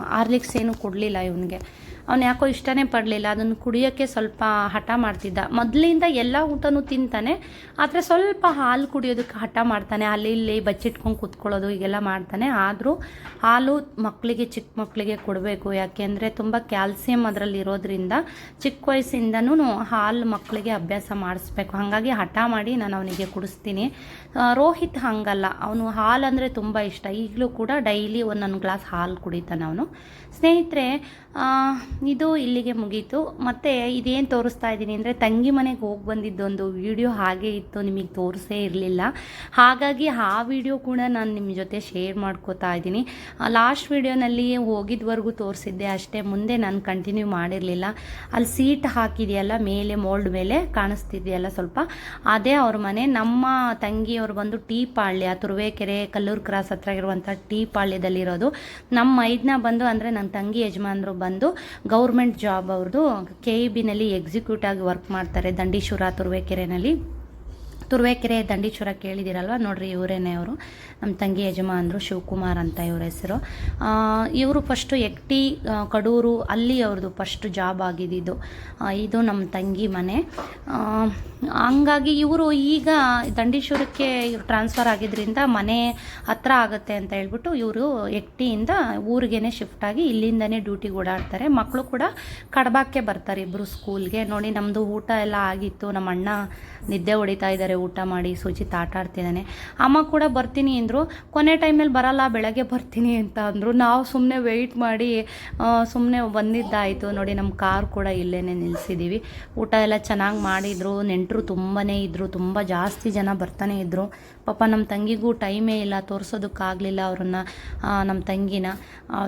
ಹಾರ್ಲಿಕ್ಸ್ ಏನು ಕೊಡಲಿಲ್ಲ ಇವನಿಗೆ. ಅವನು ಯಾಕೋ ಇಷ್ಟನೇ ಪಡಲಿಲ್ಲ, ಅದನ್ನು ಕುಡಿಯೋಕ್ಕೆ ಸ್ವಲ್ಪ ಹಠ ಮಾಡ್ತಿದ್ದ. ಮೊದಲಿಂದ ಎಲ್ಲ ಊಟನೂ ತಿಂತಾನೆ, ಆದರೆ ಸ್ವಲ್ಪ ಹಾಲು ಕುಡಿಯೋದಕ್ಕೆ ಹಠ ಮಾಡ್ತಾನೆ. ಅಲ್ಲಿ ಇಲ್ಲಿ ಬಚ್ಚಿಟ್ಕೊಂಡು ಕೂತ್ಕೊಳ್ಳೋದು ಹೀಗೆಲ್ಲ ಮಾಡ್ತಾನೆ. ಆದರೂ ಹಾಲು ಮಕ್ಕಳಿಗೆ ಚಿಕ್ಕ ಮಕ್ಕಳಿಗೆ ಕೊಡಬೇಕು. ಯಾಕೆಂದರೆ ತುಂಬ ಕ್ಯಾಲ್ಸಿಯಂ ಅದರಲ್ಲಿ ಇರೋದ್ರಿಂದ ಚಿಕ್ಕ ವಯಸ್ಸಿಂದನೂ ಹಾಲು ಮಕ್ಕಳಿಗೆ ಅಭ್ಯಾಸ ಮಾಡಿಸ್ಬೇಕು. ಹಾಗಾಗಿ ಹಠ ಮಾಡಿ ನಾನು ಅವನಿಗೆ ಕುಡಿಸ್ತೀನಿ. ರೋಹಿತ್ ಹಾಗಲ್ಲ. ಅವನು ಹಾಲು ಅಂದರೆ ತುಂಬ ಇಷ್ಟ. ಈಗಲೂ ಕೂಡ ಡೈಲಿ ಒಂದೊಂದು ಗ್ಲಾಸ್ ಹಾಲು ಕುಡಿತಾನೆ ಅವನು. ಸ್ನೇಹಿತರೆ ಇದು ಇಲ್ಲಿಗೆ ಮುಗೀತು. ಮತ್ತು ಇದೇನು ತೋರಿಸ್ತಾ ಇದ್ದೀನಿ ಅಂದರೆ ತಂಗಿ ಮನೆಗೆ ಹೋಗಿ ಬಂದಿದ್ದೊಂದು ವಿಡಿಯೋ ಹಾಗೆ ಇತ್ತು, ನಿಮಗೆ ತೋರಿಸೇ ಇರಲಿಲ್ಲ. ಹಾಗಾಗಿ ಆ ವಿಡಿಯೋ ಕೂಡ ನಾನು ನಿಮ್ಮ ಜೊತೆ ಶೇರ್ ಮಾಡ್ಕೋತಾ ಇದ್ದೀನಿ. ಲಾಸ್ಟ್ ವಿಡಿಯೋನಲ್ಲಿ ಹೋಗಿದ್ವರೆಗೂ ತೋರಿಸಿದ್ದೆ ಅಷ್ಟೇ, ಮುಂದೆ ನಾನು ಕಂಟಿನ್ಯೂ ಮಾಡಿರಲಿಲ್ಲ. ಅಲ್ಲಿ ಸೀಟ್ ಹಾಕಿದೆಯಲ್ಲ, ಮೇಲೆ ಮೋಲ್ಡ್ ಮೇಲೆ ಕಾಣಿಸ್ತಿದೆಯಲ್ಲ ಸ್ವಲ್ಪ. ಅದೇ ಅವ್ರ ಮನೆ, ನಮ್ಮ ತಂಗಿಯವರು ಬಂದು ಟೀ ಪಾಳ್ಯ, ತುರುವೇಕೆರೆ, ಕಲ್ಲೂರು ಕ್ರಾಸ್ ಹತ್ರ ಇರುವಂಥ ಟೀ ಪಾಳ್ಯದಲ್ಲಿರೋದು. ನಮ್ಮ ಮೈದ್ನ ಬಂದು ಅಂದರೆ ನನ್ನ ತಂಗಿ ಯಜಮಾನರು ಗೌರ್ಮೆಂಟ್ ಜಾಬ್ ಅವ್ರದ್ದು ಕೆ ಇ ಬಿನಲ್ಲಿ ಎಕ್ಸಿಕ್ಯೂಟ್ ಆಗಿ ವರ್ಕ್ ಮಾಡ್ತಾರೆ ದಂಡೀಶ್ವರ ತುರುವೇಕೆರೆನಲ್ಲಿ. ತುರುವೇಕೆರೆ ದಂಡೀಶ್ವರ ಕೇಳಿದಿರಲ್ವ? ನೋಡ್ರಿ ಇವರೇನೆ ಅವರು. ನಮ್ಮ ತಂಗಿ ಯಜಮಾನರು ಶಿವಕುಮಾರ್ ಅಂತ ಇವ್ರ ಹೆಸರು. ಇವರು ಫಸ್ಟು ಎಕ್ಟಿ ಕಡೂರು, ಅಲ್ಲಿ ಅವ್ರದ್ದು ಫಸ್ಟ್ ಜಾಬ್ ಆಗಿದ್ದು. ಇದು ನಮ್ಮ ತಂಗಿ ಮನೆ. ಹಂಗಾಗಿ ಇವರು ಈಗ ದಂಡೀಶ್ವರಕ್ಕೆ ಇವ್ರು ಟ್ರಾನ್ಸ್ಫರ್ ಆಗಿದ್ದರಿಂದ ಮನೆ ಹತ್ರ ಆಗುತ್ತೆ ಅಂತ ಹೇಳ್ಬಿಟ್ಟು ಇವರು ಎಕ್ಟಿಯಿಂದ ಊರಿಗೇನೆ ಶಿಫ್ಟ್ ಆಗಿ ಇಲ್ಲಿಂದನೇ ಡ್ಯೂಟಿಗೆ ಓಡಾಡ್ತಾರೆ. ಮಕ್ಕಳು ಕೂಡ ಕಡಬಾಕ್ಕೆ ಬರ್ತಾರೆ ಇಬ್ಬರು ಸ್ಕೂಲ್ಗೆ ನೋಡಿ ನಮ್ಮದು ಊಟ ಎಲ್ಲ ಆಗಿತ್ತು. ನಮ್ಮ ಅಣ್ಣ ನಿದ್ದೆ ಹೊಡಿತಾ ಇದ್ದಾರೆ ಊಟ ಮಾಡಿ ಸುಜಿತ್ ಆಟ ಆಡ್ತಿದ್ದಾನೆ. ಅಮ್ಮ ಕೂಡ ಬರ್ತೀನಿ ಅಂದರು, ಕೊನೆ ಟೈಮಲ್ಲಿ ಬರಲ್ಲ, ಬೆಳಗ್ಗೆ ಬರ್ತೀನಿ ಅಂತ ಅಂದರು. ನಾವು ಸುಮ್ಮನೆ ವೆಯ್ಟ್ ಮಾಡಿ ಸುಮ್ಮನೆ ಬಂದಿದ್ದಾಯಿತು. ನೋಡಿ ನಮ್ಮ ಕಾರ್ ಕೂಡ ಇಲ್ಲೇ ನಿಲ್ಲಿಸಿದ್ದೀವಿ ಊಟ ಎಲ್ಲ ಚೆನ್ನಾಗಿ ಮಾಡಿದರು. ನೆಂಟರು ತುಂಬಾ ಇದ್ದರು ತುಂಬ ಜಾಸ್ತಿ ಜನ ಬರ್ತಾನೆ ಇದ್ದರು ಪಾಪ ನಮ್ಮ ತಂಗಿಗೂ ಟೈಮೇ ಇಲ್ಲ. ತೋರಿಸೋದಕ್ಕಾಗಲಿಲ್ಲ ಅವ್ರನ್ನ ನಮ್ಮ ತಂಗಿನ.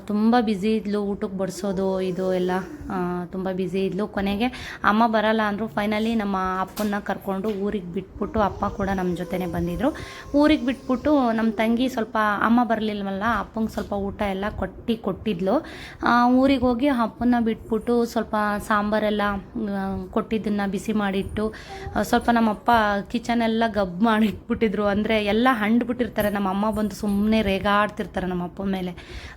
ತುಂಬ ಬ್ಯುಸಿ ಇದ್ಲು. ಊಟಕ್ಕೆ ಬಡಿಸೋದು, ಇದು ಎಲ್ಲ ತುಂಬ ಬ್ಯುಸಿ ಇದ್ಲು. ಕೊನೆಗೆ ಅಮ್ಮ ಬರಲ್ಲ ಅಂದರು. ಫೈನಲಿ ನಮ್ಮ ಅಪ್ಪನ್ನ ಕರ್ಕೊಂಡು ಊರಿಗೆ ಬಿಟ್ಬಿಟ್ಟು ಅಪ್ಪ ಕೂಡ ನಮ್ಮ ಜೊತೆನೆ ಬಂದಿದ್ದರು ಊರಿಗೆ ಬಿಟ್ಬಿಟ್ಟು ನಮ್ಮ ತಂಗಿ ಸ್ವಲ್ಪ ಅಮ್ಮ ಬರಲಿಲ್ವಲ್ಲ, ಅಪ್ಪಂಗೆ ಸ್ವಲ್ಪ ಊಟ ಎಲ್ಲ ಕೊಟ್ಟು ಕೊಟ್ಟಿದ್ಲು. ಊರಿಗೆ ಹೋಗಿ ಅಪ್ಪನ ಬಿಟ್ಬಿಟ್ಟು ಸ್ವಲ್ಪ ಸಾಂಬಾರೆಲ್ಲ ಕೊಟ್ಟಿದ್ದನ್ನು ಬಿಸಿ ಮಾಡಿಟ್ಟು ಸ್ವಲ್ಪ ನಮ್ಮಪ್ಪ ಕಿಚನ್ ಎಲ್ಲ ಗಬ್ ಮಾಡಿಟ್ಬಿಟ್ಟಿದ್ರು. ಅಂದರೆ ಎಲ್ಲ ಹಂಡ್ಬಿಟ್ಟಿರ್ತಾರೆ. ನಮ್ಮ ಅಮ್ಮ ಬಂದು ಸುಮ್ಮನೆ ರೇಗಾಡ್ತಿರ್ತಾರೆ ನಮ್ಮ ಅಪ್ಪನ ಮೇಲೆ.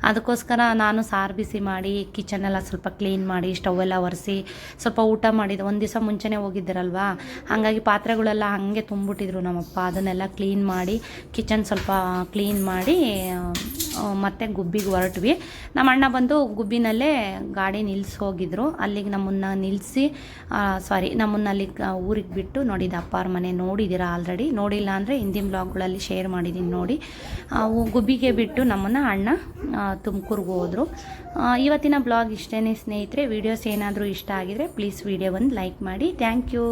ಅದಕ್ಕೋಸ್ಕರ ನಾನು ಸಾರು ಬಿಸಿ ಮಾಡಿ, ಕಿಚನ್ ಎಲ್ಲ ಸ್ವಲ್ಪ ಕ್ಲೀನ್ ಮಾಡಿ, ಸ್ಟವ್ ಎಲ್ಲ ಒರೆಸಿ, ಸ್ವಲ್ಪ ಊಟ ಮಾಡಿದ್ದು. ಒಂದು ದಿವಸ ಮುಂಚೆನೇ ಹೋಗಿದ್ದಿರಲ್ವಾ? ಹಾಗಾಗಿ ಪಾತ್ರೆಗಳೆಲ್ಲ ಹಾಗೆ ತುಂಬಿಟ್ಟಿದ್ರು ನಮ್ಮಪ್ಪ. ಅದನ್ನೆಲ್ಲ ಕ್ಲೀನ್ ಮಾಡಿ ಕಿಚನ್ ಸ್ವಲ್ಪ ಕ್ಲೀನ್ ಮಾಡಿ ಮತ್ತೆ ಗುಬ್ಬಿಗೆ ಹೊರಟ್ವಿ. ನಮ್ಮ ಅಣ್ಣ ಬಂದು ಗುಬ್ಬಿನಲ್ಲೇ ಗಾಡಿ ನಿಲ್ಲಿಸಿ ಹೋಗಿದ್ರು. ಅಲ್ಲಿಗೆ ನಮ್ಮನ್ನು ನಿಲ್ಲಿಸಿ ಸಾರಿ ನಮ್ಮನ್ನು ಅಲ್ಲಿ ಊರಿಗೆ ಬಿಟ್ಟು ನೋಡಿದ ಅಪ್ಪ ಅವ್ರ ಮನೆ. ನೋಡಿದ್ದೀರಾ ಆಲ್ರೆಡಿ ನೋಡಿಲ್ಲ ಅಂದರೆ ಹಿಂದಿನ ಬ್ಲಾಗ್ಗಳಲ್ಲಿ ಶೇರ್ ಮಾಡಿದ್ದೀನಿ ನೋಡಿ. ಗುಬ್ಬಿಗೆ ಬಿಟ್ಟು ನಮ್ಮನ್ನು ಅಣ್ಣ ತುಮಕೂರ್ಗೆ ಹೋದರು. ಇವತ್ತಿನ ಬ್ಲಾಗ್ ಇಷ್ಟೇ ಸ್ನೇಹಿತರೆ. ವಿಡಿಯೋಸ್ ಏನಾದರೂ ಇಷ್ಟ ಆಗಿದರೆ ಪ್ಲೀಸ್ ವಿಡಿಯೋ ಒಂದು ಲೈಕ್ ಮಾಡಿ. Thank you